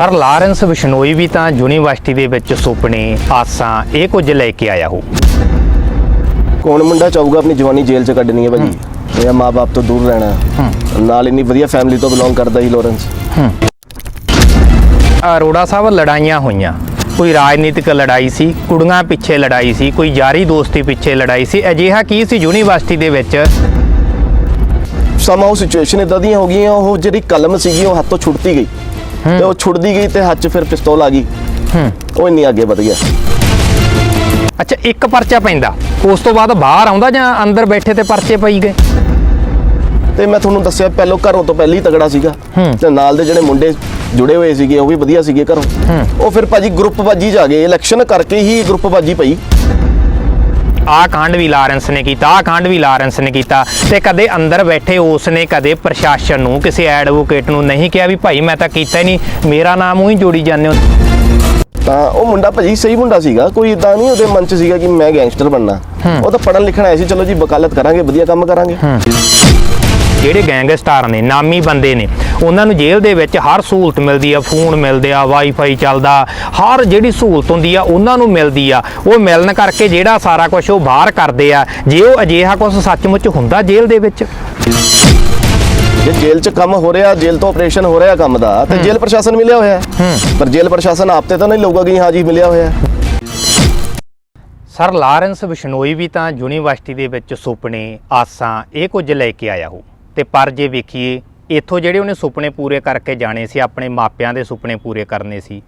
ਪਰ ਲਾਰੈਂਸ ਬਿਸ਼ਨੋਈ ਵੀ ਤਾਂ ਯੂਨੀਵਰਸਿਟੀ ਦੇ ਵਿੱਚ ਸੁਪਨੇ ਆਸਾਂ ਇਹ ਕੁਝ ਲੈ ਕੇ ਆਇਆ ਹੋ। ਕੌਣ ਮੁੰਡਾ ਚਾਹੂਗਾ ਆਪਣੀ ਜਵਾਨੀ ਜੇਲ੍ਹ 'ਚ ਕੱਢਣੀ ਹੈ ਭਾਜੀ? ਜਾਂ ਮਾਪੇ ਤੋਂ ਦੂਰ ਰਹਿਣਾ। ਨਾਲ ਇੰਨੀ ਵਧੀਆ ਫੈਮਿਲੀ ਤੋਂ ਬਿਲੋਂਗ ਕਰਦਾ ਹੀ ਲੋਰੈਂਸ। ਅਰੋੜਾ ਸਾਹਿਬ ਲੜਾਈਆਂ ਹੋਈਆਂ। ਕੋਈ ਰਾਜਨੀਤਿਕ ਲੜਾਈ ਸੀ ਕੁੜੀਆਂ ਪਿੱਛੇ ਲੜਾਈ ਸੀ ਕੋਈ ਯਾਰੀ ਦੋਸਤੀ ਪਿੱਛੇ ਲੜਾਈ ਸੀ ਅਜਿਹਾ ਕੀ ਸੀ ਯੂਨੀਵਰਸਿਟੀ ਦੇ ਵਿੱਚ? ਸਮਾਂ ਉਹ ਸਿਚੁਏਸ਼ਨ ਇਦਾਂ ਦੀਆਂ ਹੋ ਗਈਆਂ ਉਹ ਜਿਹੜੀ ਕਲਮ ਸੀਗੀ ਉਹ ਹੱਥੋਂ ਛੁੱਟਦੀ ਗਈ। ਤੇ ਉਹ ਛੁੱਟਦੀ ਗਈ ਤੇ ਹੱਥ 'ਚ ਫਿਰ ਪਿਸਤੌਲ ਆ ਗਈ। ਹੂੰ। ਉਹ ਇੰਨੀ ਅੱਗੇ ਵਧ ਗਿਆ। ਅੱਛਾ ਇੱਕ ਪਰਚਾ ਪੈਂਦਾ। ਉਸ ਤੋਂ ਬਾਅਦ ਬਾਹਰ ਆਉਂਦਾ ਜਾਂ ਅੰਦਰ ਬੈਠੇ ਤੇ ਪਰਚੇ ਪਈ ਗਏ? ਤੇ ਮੈਂ ਤੁਹਾਨੂੰ ਦੱਸਿਆ ਪਹਿਲੋਂ ਘਰੋਂ ਤੋਂ ਪਹਿਲਾਂ ਤਗੜਾ ਸੀਗਾ। ਤੇ ਨਾਲ ਦੇ ਜਿਹੜੇ ਮੁੰਡੇ ਜੁੜੇ ਹੋਏ ਸੀਗੇ ਉਹ ਵੀ ਵਧੀਆ ਸੀਗੇ ਘਰੋਂ। ਉਹ ਫਿਰ ਭਾਜੀ ਗਰੁੱਪਬਾਜੀ ਜਾ ਗਏ। ਇਲੈਕਸ਼ਨ ਕਰਕੇ ਹੀ ਗਰੁੱਪਬਾਜੀ ਪਈ। ਆਹ ਕਾਂਡ ਵੀ ਲਾਰੈਂਸ ਨੇ ਕੀਤਾ ਆਹ ਕਾਂਡ ਵੀ ਲਾਰੈਂਸ ਨੇ ਕੀਤਾ ਤੇ ਕਦੇ ਅੰਦਰ ਬੈਠੇ ਉਸ ਨੇ ਕਦੇ ਪ੍ਰਸ਼ਾਸਨ ਨੂੰ ਕਿਸੇ ਐਡਵੋਕੇਟ ਨੂੰ ਨਹੀਂ ਕਿਹਾ ਵੀ ਭਾਈ ਮੈਂ ਤਾਂ ਕੀਤਾ ਹੀ ਨਹੀਂ ਮੇਰਾ ਨਾਮ ਉਹੀ ਜੋੜੀ ਜਾਂਦੇ ਹੋ। ਤਾਂ ਉਹ ਮੁੰਡਾ ਭਾਜੀ ਸਹੀ ਮੁੰਡਾ ਸੀਗਾ ਕੋਈ ਇਦਾਂ ਨਹੀਂ ਉਹਦੇ ਮਨ 'ਚ ਸੀਗਾ ਕਿ ਮੈਂ ਗੈਂਗਸਟਰ ਬਣਨਾ। ਉਹ ਤਾਂ ਪੜਨ ਲਿਖਣ ਆਇਆ ਸੀ ਚਲੋ ਜੀ ਵਕਾਲਤ ਕਰਾਂਗੇ ਵਧੀਆ ਕੰਮ ਕਰਾਂਗੇ। ਜਿਹੜੇ ਗੈਂਗਸਟਰ ਨੇ ਨਾਮੀ ਬੰਦੇ ਨੇ ਉਹਨਾਂ ਨੂੰ ਜੇਲ੍ਹ ਦੇ ਵਿੱਚ ਹਰ ਸਹੂਲਤ ਮਿਲਦੀ ਆ ਫੋਨ ਮਿਲਦੇ ਆ ਵਾਈਫਾਈ ਚੱਲਦਾ ਹਰ ਜਿਹੜੀ ਸਹੂਲਤ ਹੁੰਦੀ ਆ ਉਹਨਾਂ ਨੂੰ ਮਿਲਦੀ ਆ। ਉਹ ਮਿਲਣ ਕਰਕੇ ਜਿਹੜਾ ਸਾਰਾ ਕੁਝ ਉਹ ਬਾਹਰ ਕਰਦੇ ਆ। ਜੇ ਉਹ ਅਜਿਹਾ ਕੁਝ ਸੱਚਮੁੱਚ ਹੁੰਦਾ ਜੇਲ੍ਹ ਦੇ ਵਿੱਚ? ਜੇ ਜੇਲ੍ਹ 'ਚ ਕੰਮ ਹੋ ਰਿਹਾ ਜੇਲ੍ਹ ਤੋਂ ਆਪਰੇਸ਼ਨ ਹੋ ਰਿਹਾ ਕੰਮ ਦਾ ਤੇ ਜੇਲ੍ਹ ਪ੍ਰਸ਼ਾਸਨ ਮਿਲਿਆ ਹੋਇਆ ਪਰ ਜੇਲ੍ਹ ਪ੍ਰਸ਼ਾਸਨ ਆਪ ਤੇ ਤਾਂ ਨਹੀਂ ਲਊਗਾ ਕਿ ਹਾਂ ਜੀ ਮਿਲਿਆ ਹੋਇਆ ਸਰ ਲਾਰੈਂਸ ਬਿਸ਼ਨੋਈ ਵੀ ਤਾਂ ਯੂਨੀਵਰਸਿਟੀ ਦੇ ਵਿੱਚ ਸੁਪਨੇ ਆਸਾਂ ਇਹ ਕੁਝ ਲੈ ਕੇ ਆਇਆ ਹੋ ਤੇ ਪਰ ਜੇ ਵੇਖੀਏ ਇੱਥੋਂ ਜਿਹੜੇ ਉਹਨੇ ਸੁਪਨੇ ਪੂਰੇ ਕਰਕੇ ਜਾਣੇ ਸੀ ਆਪਣੇ ਮਾਪਿਆਂ ਦੇ ਸੁਪਨੇ ਪੂਰੇ ਕਰਨੇ ਸੀ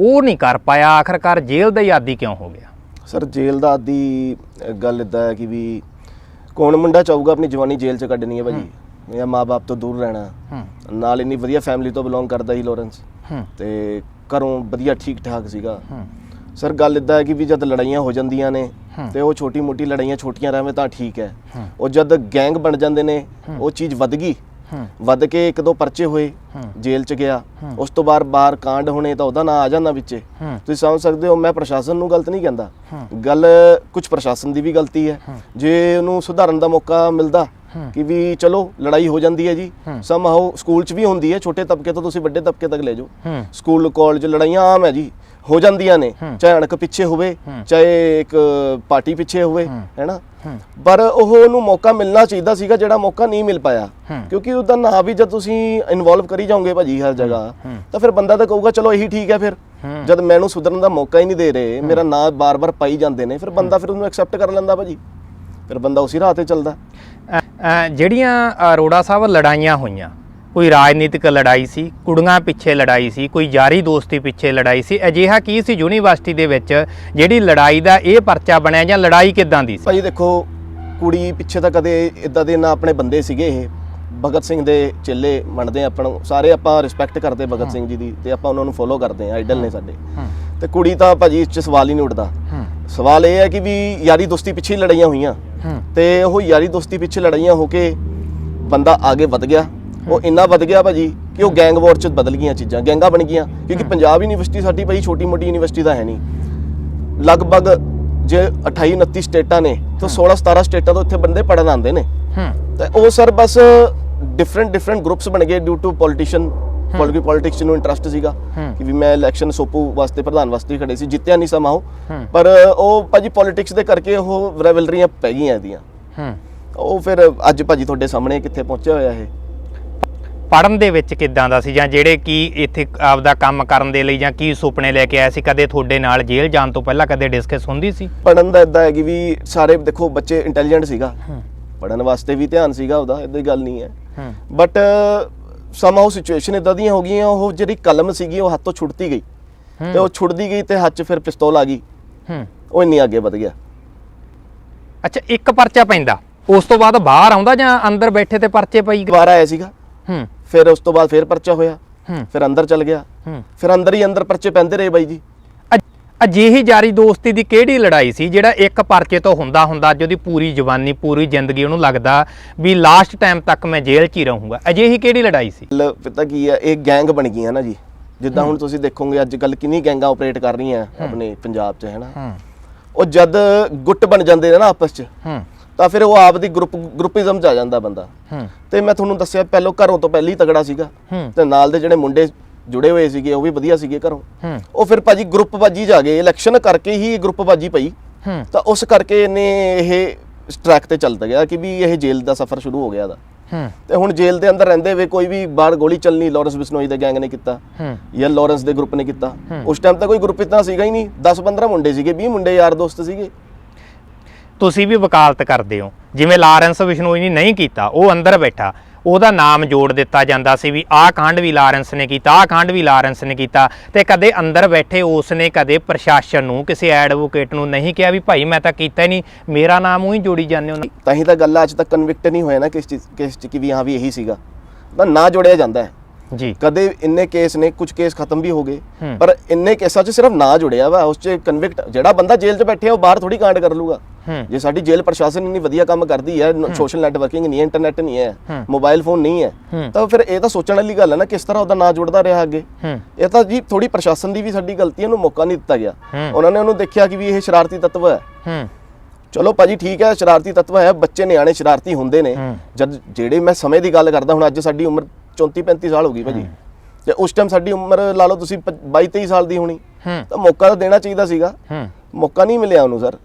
ਉਹ ਨਹੀਂ ਕਰ ਪਾਇਆ ਆਖਰਕਾਰ ਜੇਲ੍ਹ ਦਾ ਹੀ ਆਦੀ ਕਿਉਂ ਹੋ ਗਿਆ? ਸਰ ਜੇਲ੍ਹ ਦਾ ਆਦੀ ਗੱਲ ਇਦਾਂ ਹੈ ਕਿ ਵੀ ਕੌਣ ਮੁੰਡਾ ਚਾਹੂਗਾ ਆਪਣੀ ਜਵਾਨੀ ਜੇਲ੍ਹ 'ਚ ਕੱਢਣੀ ਹੈ ਭਾਜੀ? ਜਾਂ ਮਾਪੇ ਤੋਂ ਦੂਰ ਰਹਿਣਾ। ਨਾਲ ਇੰਨੀ ਵਧੀਆ ਫੈਮਿਲੀ ਤੋਂ ਬਿਲੋਂਗ ਕਰਦਾ ਹੀ। ਲੋਰੈਂਸ ਤੇ ਘਰੋਂ ਵਧੀਆ ਠੀਕ ਠਾਕ ਸੀਗਾ ਸਰ ਗੱਲ ਇਦਾਂ ਹੈ ਕਿ ਵੀ ਜਦ ਲੜਾਈਆਂ ਹੋ ਜਾਂਦੀਆਂ ਨੇ। ਤੇ ਉਹ ਛੋਟੀ ਮੋਟੀ ਲੜਾਈਆਂ ਛੋਟੀਆਂ ਰਹਿਵੇਂ ਤਾਂ ਠੀਕ ਹੈ। ਉਹ ਜਦ ਗੈਂਗ ਬਣ ਜਾਂਦੇ ਨੇ ਉਹ ਚੀਜ਼ ਵੱਧ ਗਈ ਵੱਧ ਕੇ ਇੱਕ ਦੋ ਪਰਚੇ ਹੋਏ। ਜੇਲ੍ਹ 'ਚ ਗਿਆ। ਉਸ ਤੋਂ ਬਾਅਦ ਬਾਹਰ ਕਾਂਡ ਹੋਣੇ ਤਾਂ ਉਹਦਾ ਨਾਂ ਆ ਜਾਂਦਾ ਵਿੱਚੇ ਤੁਸੀਂ ਸਮਝ ਸਕਦੇ ਹੋ ਮੈਂ ਪ੍ਰਸ਼ਾਸਨ ਨੂੰ ਗਲਤ ਨਹੀਂ ਕਹਿੰਦਾ। ਗੱਲ ਕੁਝ ਪ੍ਰਸ਼ਾਸਨ ਦੀ ਵੀ ਗਲਤੀ ਹੈ ਜੇ ਉਹਨੂੰ ਸੁਧਾਰਨ ਦਾ ਮੌਕਾ ਮਿਲਦਾ। ਕਿ ਵੀ ਚਲੋ ਲੜਾਈ ਹੋ ਜਾਂਦੀ ਹੈ ਜੀ। ਸਮਹਾਉ ਸਕੂਲ 'ਚ ਵੀ ਹੁੰਦੀ ਹੈ ਛੋਟੇ ਤਬਕੇ ਤੋਂ ਤੁਸੀਂ ਵੱਡੇ ਤਬਕੇ ਤੱਕ ਲੈ ਜਾਓ ਸਕੂਲ ਕਾਲਜ ਲੜਾਈਆਂ ਆਮ ਹੈ ਜੀ ਹੋ ਜਾਂਦੀਆਂ ਨੇ। ਚਾਹੇ ਅਣਕ ਪਿੱਛੇ ਹੋਵੇ। ਚਾਹੇ ਇੱਕ ਪਾਰਟੀ ਪਿੱਛੇ ਹੋਵੇ। ਹੈਨਾ ਪਰ ਉਹ ਉਹਨੂੰ ਮੌਕਾ ਮਿਲਣਾ ਚਾਹੀਦਾ ਸੀਗਾ ਜਿਹੜਾ ਮੌਕਾ ਨਹੀਂ ਮਿਲ ਪਾਇਆ। ਕਿਉਂਕਿ ਉਹਦਾ ਨਾਂ ਵੀ ਜਦ ਤੁਸੀਂ ਇਨਵੋਲਵ ਕਰੀ ਜਾਓਗੇ ਭਾਜੀ ਹਰ ਜਗ੍ਹਾ। ਤਾਂ ਫਿਰ ਬੰਦਾ ਤਾਂ ਕਹੂਗਾ ਚਲੋ ਇਹੀ ਠੀਕ ਹੈ ਫਿਰ। ਜਦ ਮੈਨੂੰ ਸੁਧਰਨ ਦਾ ਮੌਕਾ ਹੀ ਨਹੀਂ ਦੇ ਰਹੇ ਮੇਰਾ ਨਾਂ ਬਾਰ-ਬਾਰ ਪਾਈ ਜਾਂਦੇ ਨੇ ਫਿਰ ਬੰਦਾ ਫਿਰ ਉਹਨੂੰ ਐਕਸੈਪਟ ਕਰ ਲੈਂਦਾ ਭਾਜੀ ਫਿਰ ਬੰਦਾ ਉਸੇ ਰਾਹ ਤੇ ਚੱਲਦਾ ਜਿਹੜੀਆਂ ਅਰੋੜਾ ਸਾਹਿਬ ਲੜਾਈਆਂ ਹੋਈਆਂ ਕੋਈ ਰਾਜਨੀਤਿਕ ਲੜਾਈ ਸੀ ਕੁੜੀਆਂ ਪਿੱਛੇ ਲੜਾਈ ਸੀ ਕੋਈ ਯਾਰੀ ਦੋਸਤੀ ਪਿੱਛੇ ਲੜਾਈ ਸੀ ਅਜਿਹਾ ਕੀ ਸੀ ਯੂਨੀਵਰਸਿਟੀ ਦੇ ਵਿੱਚ ਜਿਹੜੀ ਲੜਾਈ ਦਾ ਇਹ ਪਰਚਾ ਬਣਿਆ ਜਾਂ ਲੜਾਈ ਕਿਦਾਂ ਦੀ ਸੀ? ਭਾਜੀ ਦੇਖੋ ਕੁੜੀ ਪਿੱਛੇ ਤਾਂ ਕਦੇ ਇਦਾਂ ਦੇ ਨਾ ਆਪਣੇ ਬੰਦੇ ਸੀਗੇ ਇਹ। ਭਗਤ ਸਿੰਘ ਦੇ ਚੇਲੇ ਮੰਨਦੇ ਆਪਾਂ ਨੂੰ ਸਾਰੇ ਆਪਾਂ ਰਿਸਪੈਕਟ ਕਰਦੇ ਭਗਤ ਸਿੰਘ ਜੀ ਦੀ ਤੇ ਆਪਾਂ ਉਹਨਾਂ ਨੂੰ ਫੋਲੋ ਕਰਦੇ ਆ ਆਈਡਲ ਨੇ ਸਾਡੇ। ਤੇ ਕੁੜੀ ਤਾਂ ਭਾਜੀ ਇਸ 'ਚ ਸਵਾਲ ਹੀ ਨਹੀਂ ਉੱਠਦਾ। ਸਵਾਲ ਇਹ ਹੈ ਕਿ ਵੀ ਯਾਰੀ ਦੋਸਤੀ ਪਿੱਛੇ ਲੜਾਈਆਂ ਹੋਈਆਂ। ਤੇ ਉਹ ਯਾਰੀ ਦੋਸਤੀ ਪਿੱਛੇ ਲੜਾਈਆਂ ਹੋ ਕੇ ਬੰਦਾ ਆਗੇ ਵੱਧ ਗਿਆ। ਉਹ ਇੰਨਾ ਵੱਧ ਗਿਆ ਭਾਜੀ ਕਿ ਉਹ ਗੈਂਗ ਵਾਰ ਚ ਬਦਲ ਗਈਆਂ ਚੀਜ਼ਾਂ ਗੈਂਗਾਂ ਬਣ ਗਈਆਂ ਕਿਉਂਕਿ ਪੰਜਾਬ ਯੂਨੀਵਰਸਿਟੀ ਸਾਡੀ ਭਾਈ ਛੋਟੀ ਮੋਟੀ ਯੂਨੀਵਰਸਿਟੀ ਦਾ ਹੈ ਨਹੀਂ। ਲਗਭਗ ਜੇ 28 29 ਸਟੇਟਾਂ ਨੇ ਤਾਂ 16 17 ਸਟੇਟਾਂ ਤੋਂ ਇੱਥੇ ਬੰਦੇ ਪੜਨ ਆਉਂਦੇ ਨੇ। ਹੂੰ। ਤੇ ਉਹ ਸਰ ਬਸ ਡਿਫਰੈਂਟ ਡਿਫਰੈਂਟ ਗਰੁੱਪਸ ਬਣ ਗਏ due to politician political politics ਨੂੰ ਇੰਟਰਸਟ ਸੀਗਾ। ਕਿ ਵੀ ਮੈਂ ਇਲੈਕਸ਼ਨ ਸੋਪੂ ਵਾਸਤੇ ਪ੍ਰਧਾਨ ਵਾਸਤੇ ਖੜੇ ਸੀ ਜਿੱਤਿਆ ਨਹੀਂ ਸਮਾਂ ਹੂੰ। ਪਰ ਉਹ ਭਾਜੀ ਪੋਲਿਟਿਕਸ ਦੇ ਕਰਕੇ ਉਹ ਰੈਵਲਰੀਆਂ ਪੈ ਗਈਆਂ ਇਹਦੀਆਂ। ਹੂੰ। ਉਹ ਫਿਰ ਅੱਜ ਭਾਜੀ ਤੁਹਾਡੇ ਸਾਹਮਣੇ ਕਿੱਥੇ ਪਹੁੰਚਿਆ ਹੋਇਆ ਇਹ? ਪੜਨ ਦੇ ਵਿੱਚ ਕਿਦਾਂ ਦਾ ਸੀ ਜਾਂ ਜਿਹੜੇ ਕੀ ਇੱਥੇ ਆਪਦਾ ਕੰਮ ਕਰਨ ਦੇ ਲਈ ਜਾਂ ਕੀ ਸੁਪਨੇ ਲੈ ਕੇ ਆਏ ਸੀ? ਕਦੇ ਤੁਹਾਡੇ ਨਾਲ ਜੇਲ੍ਹ ਜਾਣ ਤੋਂ ਪਹਿਲਾਂ ਕਦੇ ਡਿਸਕਸ ਹੁੰਦੀ ਸੀ? ਪੜਨ ਦਾ ਇਦਾਂ ਹੈ ਕਿ ਵੀ ਸਾਰੇ ਦੇਖੋ ਬੱਚੇ ਇੰਟੈਲੀਜੈਂਟ ਸੀਗਾ। ਪੜਨ ਵਾਸਤੇ ਵੀ ਧਿਆਨ ਸੀਗਾ ਉਹਦਾ ਇਦਾਂ ਦੀ ਗੱਲ ਨਹੀਂ ਹੈ। ਬਟ ਸਮਾਂ ਉਹ ਸਿਚੁਏਸ਼ਨ ਇਦਾਂ ਦੀਆਂ ਹੋ ਗਈਆਂ ਉਹ ਜਿਹੜੀ ਕਲਮ ਸੀਗੀ ਉਹ ਹੱਥੋਂ ਛੁੱਟਦੀ ਗਈ। ਤੇ ਉਹ ਛੁੱਟਦੀ ਗਈ ਤੇ ਹੱਥ 'ਚ ਫਿਰ ਪਿਸਤੌਲ ਆ ਗਈ। ਉਹ ਇੰਨੀ ਅੱਗੇ ਵਧ ਗਿਆ। ਅੱਛਾ ਇੱਕ ਪਰਚਾ ਪੈਂਦਾ। ਉਸ ਤੋਂ ਬਾਅਦ ਬਾਹਰ ਆਉਂਦਾ ਜਾਂ ਅੰਦਰ ਬੈਠੇ ਤੇ ਪਰਚੇ ਪਈ ਦੁਬਾਰਾ ਆਇਆ ਸੀਗਾ। ਹੂੰ। ਫਿਰ ਉਸ ਤੋਂ ਬਾਅਦ ਫਿਰ ਪਰਚਾ ਹੋਇਆ। ਫਿਰ ਅੰਦਰ ਚਲ ਗਿਆ। ਫਿਰ ਅੰਦਰ ਹੀ ਅੰਦਰ ਪਰਚੇ ਪੈਂਦੇ ਰਹੇ ਬਾਈ ਜੀ। ਅਜ- ਅਜਿਹੀ ਯਾਰੀ ਦੋਸਤੀ ਦੀ ਕਿਹੜੀ ਲੜਾਈ ਸੀ ਜਿਹੜਾ ਇੱਕ ਪਰਚੇ ਤੋਂ ਹੁੰਦਾ ਹੁੰਦਾ ਅੱਜ ਉਹਦੀ ਪੂਰੀ ਜਵਾਨੀ ਪੂਰੀ ਜ਼ਿੰਦਗੀ ਉਹਨੂੰ ਲੱਗਦਾ ਵੀ ਲਾਸਟ ਟਾਈਮ ਤੱਕ ਮੈਂ ਜੇਲ੍ਹ 'ਚ ਹੀ ਰਹੂੰਗਾ। ਅਜਿਹੀ ਕਿਹੜੀ ਲੜਾਈ ਸੀ? ਪਤਾ ਕੀ ਹੈ ਇਹ ਗੈਂਗ ਬਣ ਗਈਆਂ ਨਾ ਜੀ। ਜਿੱਦਾਂ ਹੁਣ ਤੁਸੀਂ ਦੇਖੋਗੇ ਅੱਜ ਕੱਲ ਕਿੰਨੀ ਗੈਂਗਾਂ ਆਪਰੇਟ ਕਰ ਰਹੀਆਂ ਆਪਣੇ ਪੰਜਾਬ 'ਚ ਹੈ ਨਾ। ਹੂੰ। ਉਹ ਜਦ ਗੁੱਟ ਬਣ ਜਾਂਦੇ ਨੇ ਨਾ ਆਪਸ 'ਚ ਤਾਂ ਫਿਰ ਉਹ ਆਪ ਦੀ ਗਰੁੱਪ ਗਰੁੱਪਿਜ਼ਮ 'ਚ ਆ ਜਾਂਦਾ ਬੰਦਾ। ਹੂੰ। ਤੇ ਮੈਂ ਤੁਹਾਨੂੰ ਦੱਸਿਆ ਪਹਿਲੋਂ ਘਰੋਂ ਤੋਂ ਪਹਿਲਾਂ ਤਗੜਾ ਸੀਗਾ। ਤੇ ਨਾਲ ਦੇ ਜਿਹੜੇ ਮੁੰਡੇ ਜੁੜੇ ਹੋਏ ਸੀਗੇ ਉਹ ਵੀ ਵਧੀਆ ਸੀਗੇ ਘਰੋਂ। ਹੂੰ। ਉਹ ਫਿਰ ਭਾਜੀ ਗਰੁੱਪਬਾਜੀ ਜਾ ਗਏ। ਇਲੈਕਸ਼ਨ ਕਰਕੇ ਹੀ ਗਰੁੱਪਬਾਜੀ ਪਈ। ਹੂੰ। ਤਾਂ ਉਸ ਕਰਕੇ ਇਹਨੇ ਇਹ ਟਰੈਕ ਤੇ ਚੱਲਦਾ ਗਿਆ ਕਿ ਵੀ ਇਹ ਜੇਲ੍ਹ ਦਾ ਸਫ਼ਰ ਸ਼ੁਰੂ ਹੋ ਗਿਆ ਦਾ ਹੂੰ। ਤੇ ਹੁਣ ਜੇਲ੍ਹ ਦੇ ਅੰਦਰ ਰਹਿੰਦੇ ਵੇ ਕੋਈ ਵੀ ਬਾਹਰ ਗੋਲੀ ਚੱਲਣੀ ਲਾਰੈਂਸ ਬਿਸਨੋਈ ਦੇ ਗੈਂਗ ਨੇ ਕੀਤਾ। ਹੂੰ। ਜਾਂ ਲਾਰੈਂਸ ਦੇ ਗਰੁੱਪ ਨੇ ਕੀਤਾ। ਉਸ ਟਾਈਮ ਤਾਂ ਕੋਈ ਗਰੁੱਪ ਇਤਨਾ ਸੀਗਾ ਹੀ ਨਹੀਂ। 10 15 ਮੁੰਡੇ ਸੀਗੇ 20 ਮੁੰਡੇ ਯਾਰ ਦੋਸਤ ਸੀਗੇ। ਤੁਸੀਂ ਵੀ ਵਕਾਲਤ ਕਰਦੇ ਹੋ। ਜਿਵੇਂ ਲਾਰੈਂਸ ਬਿਸ਼ਨੋਈ ਨੇ ਨਹੀਂ ਕੀਤਾ ਉਹ ਅੰਦਰ ਬੈਠਾ। ਉਹਦਾ ਨਾਮ ਜੋੜ ਦਿੱਤਾ ਜਾਂਦਾ ਸੀ ਵੀ ਆਹ ਕਾਂਡ ਵੀ ਲਾਰੈਂਸ ਨੇ ਕੀਤਾ ਆਹ ਕਾਂਡ ਵੀ ਲਾਰੈਂਸ ਨੇ ਕੀਤਾ ਤੇ ਕਦੇ ਅੰਦਰ ਬੈਠੇ ਉਸ ਨੇ ਕਦੇ ਪ੍ਰਸ਼ਾਸਨ ਨੂੰ ਕਿਸੇ ਐਡਵੋਕੇਟ ਨੂੰ ਨਹੀਂ ਕਿਹਾ ਵੀ ਭਾਈ ਮੈਂ ਤਾਂ ਕੀਤਾ ਹੀ ਨਹੀਂ ਮੇਰਾ ਨਾਮ ਉਹੀ ਜੋੜੀ ਜਾਂਦੇ ਹੋ। ਤਾਂ ਹੀ ਤਾਂ ਗੱਲ ਅੱਜ ਤੱਕ ਕਨਵਿਕਟ ਨਹੀਂ ਹੋਇਆ ਨਾ ਕਿਸ ਚੀਜ਼ ਕਿਸ ਚ ਕਿ ਵੀ ਹਾਂ ਵੀ ਇਹੀ ਸੀਗਾ। ਤਾਂ ਨਾ ਜੋੜਿਆ ਜਾਂਦਾ ਹੈ। ਜੀ। ਕਦੇ ਇੰਨੇ ਕੇਸ ਨੇ ਕੁਝ ਕੇਸ ਖਤਮ ਵੀ ਹੋ ਗਏ। ਪਰ ਇੰਨੇ ਕੇਸਾਂ 'ਚ ਸਿਰਫ ਨਾ ਜੁੜਿਆ ਵਾ ਉਸ 'ਚ ਕਨਵਿਕਟ ਜਿਹੜਾ ਬੰਦਾ ਜੇਲ੍ਹ 'ਚ ਬੈਠਿਆ ਉਹ ਬਾਹਰ ਥੋੜੀ ਕਾਂਡ ਕਰ ਲੂਗਾ। ਜੇ ਸਾਡੀ ਜੇਲ੍ਹ ਪ੍ਰਸ਼ਾਸਨ ਇੰਨੀ ਵਧੀਆ ਕੰਮ ਕਰਦੀ ਹੈ ਸੋਸ਼ਲ ਨੈਟਵਰਕਿੰਗ ਨਹੀਂ ਹੈ ਇੰਟਰਨੈਟ ਨਹੀਂ ਹੈ। ਮੋਬਾਈਲ ਫੋਨ ਨਹੀਂ ਹੈ। ਤਾਂ ਫਿਰ ਇਹ ਤਾਂ ਸੋਚਣ ਵਾਲੀ ਗੱਲ ਹੈ ਨਾ ਕਿਸ ਤਰ੍ਹਾਂ ਉਹਦਾ ਨਾਂ ਜੁੜਦਾ ਰਿਹਾ ਅੱਗੇ। ਇਹ ਤਾਂ ਜੀ ਥੋੜੀ ਪ੍ਰਸ਼ਾਸਨ ਦੀ ਵੀ ਸਾਡੀ ਗਲਤੀ ਹੈ ਉਹਨੂੰ ਮੌਕਾ ਨਹੀਂ ਦਿੱਤਾ ਗਿਆ। ਉਹਨਾਂ ਨੇ ਉਹਨੂੰ ਦੇਖਿਆ ਕਿ ਵੀ ਇਹ ਸ਼ਰਾਰਤੀ ਤੱਤਵ ਹੈ। ਚਲੋ ਭਾਜੀ ਠੀਕ ਹੈ ਸ਼ਰਾਰਤੀ ਤੱਤਵ ਹੈ ਬੱਚੇ ਨਿਆਣੇ ਸ਼ਰਾਰਤੀ ਹੁੰਦੇ ਨੇ। ਜਦ ਜਿਹੜੇ ਮੈਂ ਸਮੇਂ ਦੀ ਗੱਲ ਕਰਦਾ ਹੁਣ ਅੱਜ ਸਾਡੀ ਉਮਰ 34 35 ਸਾਲ ਹੋ ਗਈ ਭਾਜੀ। ਤੇ ਉਸ ਟਾਈਮ ਸਾਡੀ ਉਮਰ ਲਾ ਲਓ ਤੁਸੀਂ 22 23 ਸਾਲ ਦੀ ਹੋਣੀ। ਤਾਂ ਮੌਕਾ ਤਾਂ ਦੇਣਾ ਚਾਹੀਦਾ ਸੀਗਾ। ਮੌਕਾ ਨਹੀਂ ਮਿਲਿਆ ਉਹਨੂੰ ਸਰ।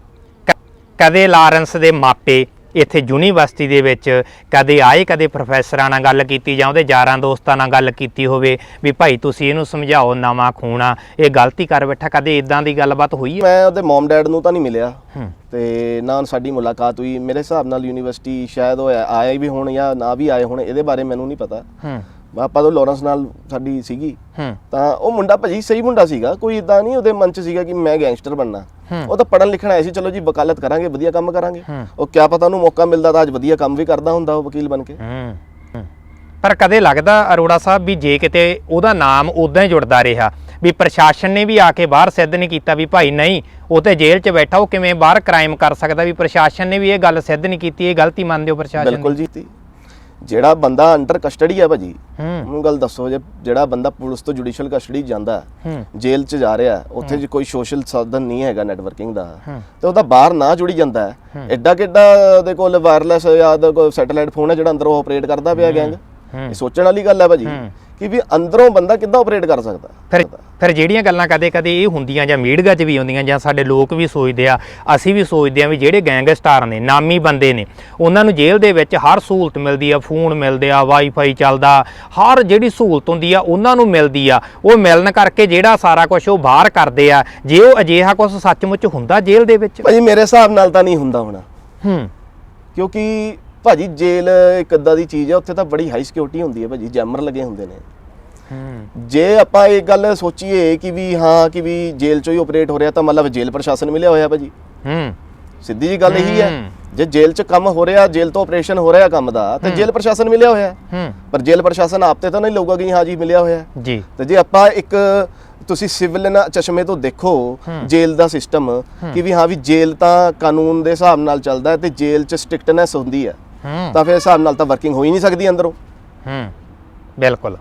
ਕਦੇ ਲਾਰੈਂਸ ਦੇ ਮਾਪੇ ਇੱਥੇ ਯੂਨੀਵਰਸਿਟੀ ਦੇ ਵਿੱਚ ਕਦੇ ਆਏ ਕਦੇ ਪ੍ਰੋਫੈਸਰਾਂ ਨਾਲ ਗੱਲ ਕੀਤੀ ਜਾਂ ਉਹਦੇ ਯਾਰਾਂ ਦੋਸਤਾਂ ਨਾਲ ਗੱਲ ਕੀਤੀ ਹੋਵੇ ਵੀ ਭਾਈ ਤੁਸੀਂ ਇਹਨੂੰ ਸਮਝਾਓ ਨਵਾਂ ਖੂਣਾ ਇਹ ਗਲਤੀ ਕਰ ਬੈਠਾ ਕਦੇ ਇਦਾਂ ਦੀ ਗੱਲਬਾਤ ਹੋਈ ਹੈ? ਮੈਂ ਉਹਦੇ ਮਮ ਡੈਡ ਨੂੰ ਤਾਂ ਨਹੀਂ ਮਿਲਿਆ। ਤੇ ਨਾ ਸਾਡੀ ਮੁਲਾਕਾਤ ਹੋਈ। ਮੇਰੇ ਹਿਸਾਬ ਨਾਲ ਯੂਨੀਵਰਸਿਟੀ ਸ਼ਾਇਦ ਉਹ ਆਏ ਵੀ ਹੋਣ ਜਾਂ ਨਾ ਵੀ ਆਏ ਹੋਣ ਇਹਦੇ ਬਾਰੇ ਮੈਨੂੰ ਨਹੀਂ ਪਤਾ। ਹੂੰ। ਆਪਾਂ ਤਾਂ ਲਾਰੈਂਸ ਨਾਲ ਸਾਡੀ ਸੀਗੀ। ਤਾਂ ਉਹ ਮੁੰਡਾ ਭਾਜੀ ਸਹੀ ਮੁੰਡਾ ਸੀਗਾ ਕੋਈ ਇਦਾਂ ਨਹੀਂ ਉਹਦੇ ਮਨ 'ਚ ਸੀਗਾ ਕਿ ਮੈਂ ਗੈਂਗਸਟਰ ਬਣਨਾ। ਉਹ ਤਾਂ ਪੜਨ ਲਿਖਣ ਆਇਆ ਸੀ ਚਲੋ ਜੀ ਵਕਾਲਤ ਕਰਾਂਗੇ ਵਧੀਆ ਕੰਮ ਕਰਾਂਗੇ। ਉਹ ਕਿਆ ਪਤਾ ਉਹਨੂੰ ਮੌਕਾ ਮਿਲਦਾ ਤਾਂ ਅੱਜ ਵਧੀਆ ਕੰਮ ਵੀ ਕਰਦਾ ਹੁੰਦਾ ਉਹ ਵਕੀਲ ਬਣ ਕੇ। ਪਰ ਕਦੇ ਲੱਗਦਾ ਅਰੋੜਾ ਸਾਹਿਬ ਵੀ ਜੇ ਕਿਤੇ ਉਹਦਾ ਨਾਮ ਉਦਾਂ ਹੀ ਜੁੜਦਾ ਰਿਹਾ ਵੀ ਪ੍ਰਸ਼ਾਸਨ ਨੇ ਵੀ ਆ ਕੇ ਬਾਹਰ ਸਿੱਧ ਨਹੀਂ ਕੀਤਾ ਵੀ ਭਾਈ ਨਹੀਂ ਉਹ ਤੇ ਜੇਲ੍ਹ 'ਚ ਬੈਠਾ ਉਹ ਕਿਵੇਂ ਬਾਹਰ ਕ੍ਰਾਈਮ ਕਰ ਸਕਦਾ ਵੀ ਪ੍ਰਸ਼ਾਸਨ ਨੇ ਵੀ ਇਹ ਗੱਲ ਸਿੱਧ ਨਹੀਂ ਕੀਤੀ ਇਹ ਗਲਤੀ ਮੰਨਦੇ ਹੋ ਪ੍ਰਸ਼ਾਸਨ ਬਿਲਕੁਲ ਜੀ। ਜਿਹੜਾ ਬੰਦਾ ਅੰਡਰ ਕਸਟਡੀ ਆ ਭਾਜੀ ਹੂੰ। ਉਹਨੂੰ ਗੱਲ ਦੱਸੋ ਜੇ ਜਿਹੜਾ ਬੰਦਾ ਪੁਲਿਸ ਤੋਂ ਜੁਡੀਸ਼ੀਅਲ ਕਸਟਡੀ ਜਾਂਦਾ ਹੂੰ। ਜੇਲ੍ਹ 'ਚ ਜਾ ਰਿਹਾ ਉੱਥੇ ਜੇ ਕੋਈ ਸੋਸ਼ਲ ਸਾਧਨ ਨਹੀਂ ਹੈਗਾ ਨੈਟਵਰਕਿੰਗ ਦਾ ਹੂੰ। ਤੇ ਉਹਦਾ ਬਾਹਰ ਨਾ ਜੁੜੀ ਜਾਂਦਾ ਹੈ। ਐਡਾ ਕਿੱਡਾ ਉਹਦੇ ਕੋਲ ਵਾਇਰਲੈਸ ਜਾਂ ਕੋਲ ਸੈਟੇਲਾਈਟ ਫੋਨ ਹੈ ਜਿਹੜਾ ਅੰਦਰੋਂ ਆਪਰੇਟ ਕਰਦਾ ਪਿਆ ਗੈਂਗ ਹੂੰ। ਇਹ ਸੋਚਣ ਵਾਲੀ ਗੱਲ ਹੈ ਭਾਜੀ। ਕਿ ਵੀ ਅੰਦਰੋਂ ਬੰਦਾ ਕਿੱਦਾਂ ਆਪਰੇਟ ਕਰ ਸਕਦਾ? ਫਿਰ ਫਿਰ ਜਿਹੜੀਆਂ ਗੱਲਾਂ ਕਦੇ-ਕਦੇ ਇਹ ਹੁੰਦੀਆਂ ਜਾਂ ਮੀਡੀਆ 'ਚ ਵੀ ਹੁੰਦੀਆਂ ਜਾਂ ਸਾਡੇ ਲੋਕ ਵੀ ਸੋਚਦੇ ਆ ਅਸੀਂ ਵੀ ਸੋਚਦੇ ਆ ਵੀ ਜਿਹੜੇ ਗੈਂਗਸਟਰ ਨੇ ਨਾਮੀ ਬੰਦੇ ਨੇ ਉਹਨਾਂ ਨੂੰ ਜੇਲ੍ਹ ਦੇ ਵਿੱਚ ਹਰ ਸਹੂਲਤ ਮਿਲਦੀ ਆ ਫੋਨ ਮਿਲਦੇ ਆ ਵਾਈਫਾਈ ਚੱਲਦਾ ਹਰ ਜਿਹੜੀ ਸਹੂਲਤ ਹੁੰਦੀ ਆ ਉਹਨਾਂ ਨੂੰ ਮਿਲਦੀ ਆ। ਉਹ ਮਿਲਣ ਕਰਕੇ ਜਿਹੜਾ ਸਾਰਾ ਕੁਝ ਉਹ ਬਾਹਰ ਕਰਦੇ ਆ। ਜੇ ਉਹ ਅਜਿਹਾ ਕੁਝ ਸੱਚਮੁੱਚ ਹੁੰਦਾ ਜੇਲ੍ਹ ਦੇ ਵਿੱਚ? ਭਾਜੀ ਮੇਰੇ ਹਿਸਾਬ ਨਾਲ ਤਾਂ ਨਹੀਂ ਹੁੰਦਾ ਹੋਣਾ। ਹੂੰ। ਕਿਉਂਕਿ ਭਾਜੀ ਜੇਲ੍ਹ ਇੱਕ ਅੱਦਾ ਦੀ ਚੀਜ਼ ਹੈ ਉੱਥੇ ਤਾਂ ਬੜੀ ਹਾਈ ਸਿਕਿਉਰਿਟੀ ਹੁੰਦੀ ਹੈ ਭਾਜੀ ਜੈਮਰ ਲੱਗੇ ਹੁੰਦੇ ਨੇ। ਜੇ ਆਪਾਂ ਇਹ ਗੱਲ ਸੋਚੀਏ ਕਿ ਵੀ ਹਾਂ ਕਿ ਵੀ ਜੇਲ੍ਹ ਚੋਂ ਹੀ ਆਪਰੇਟ ਹੋ ਰਿਹਾ ਤਾਂ ਮਤਲਬ ਜੇਲ੍ਹ ਪ੍ਰਸ਼ਾਸਨ ਮਿਲਿਆ ਹੋਇਆ ਭਾਜੀ। ਹੂੰ। ਸਿੱਧੀ ਜੀ ਗੱਲ ਇਹੀ ਹੈ। ਜੇ ਜੇਲ੍ਹ 'ਚ ਕੰਮ ਹੋ ਰਿਹਾ ਜੇਲ੍ਹ ਤੋਂ ਆਪਰੇਸ਼ਨ ਹੋ ਰਿਹਾ ਕੰਮ ਦਾ ਤੇ ਜੇਲ੍ਹ ਪ੍ਰਸ਼ਾਸਨ ਮਿਲਿਆ ਹੋਇਆ। ਹੈ। ਪਰ ਜੇਲ੍ਹ ਪ੍ਰਸ਼ਾਸਨ ਆਪ ਤੇ ਤਾਂ ਨਹੀਂ ਲਊਗਾ ਕਿ ਹਾਂ ਜੀ ਮਿਲਿਆ ਹੋਇਆ। ਜੀ। ਤੇ ਜੇ ਆਪਾਂ ਇੱਕ ਤੁਸੀਂ ਸਿਵਲ ਨਾ ਚਸ਼ਮੇ ਤੋਂ ਦੇਖੋ ਜੇਲ੍ਹ ਦਾ ਸਿਸਟਮ ਕਿ ਵੀ ਹਾਂ ਵੀ ਜੇਲ੍ਹ ਤਾਂ ਕਾਨੂੰਨ ਦੇ ਹਿਸਾਬ ਨਾਲ ਚੱਲਦਾ ਹੈ ਤੇ ਜੇਲ੍ਹ 'ਚ ਸਟ੍ਰਿਕਟਨੈਸ ਹੁੰਦੀ ਹੂੰ। ਤਾਂ ਫਿਰ ਹਿਸਾਬ ਨਾਲ ਤਾਂ ਵਰਕਿੰਗ ਹੋ ਹੀ ਨਹੀਂ ਸਕਦੀ ਅੰਦਰੋਂ। ਹੂੰ ਬਿਲਕੁਲ।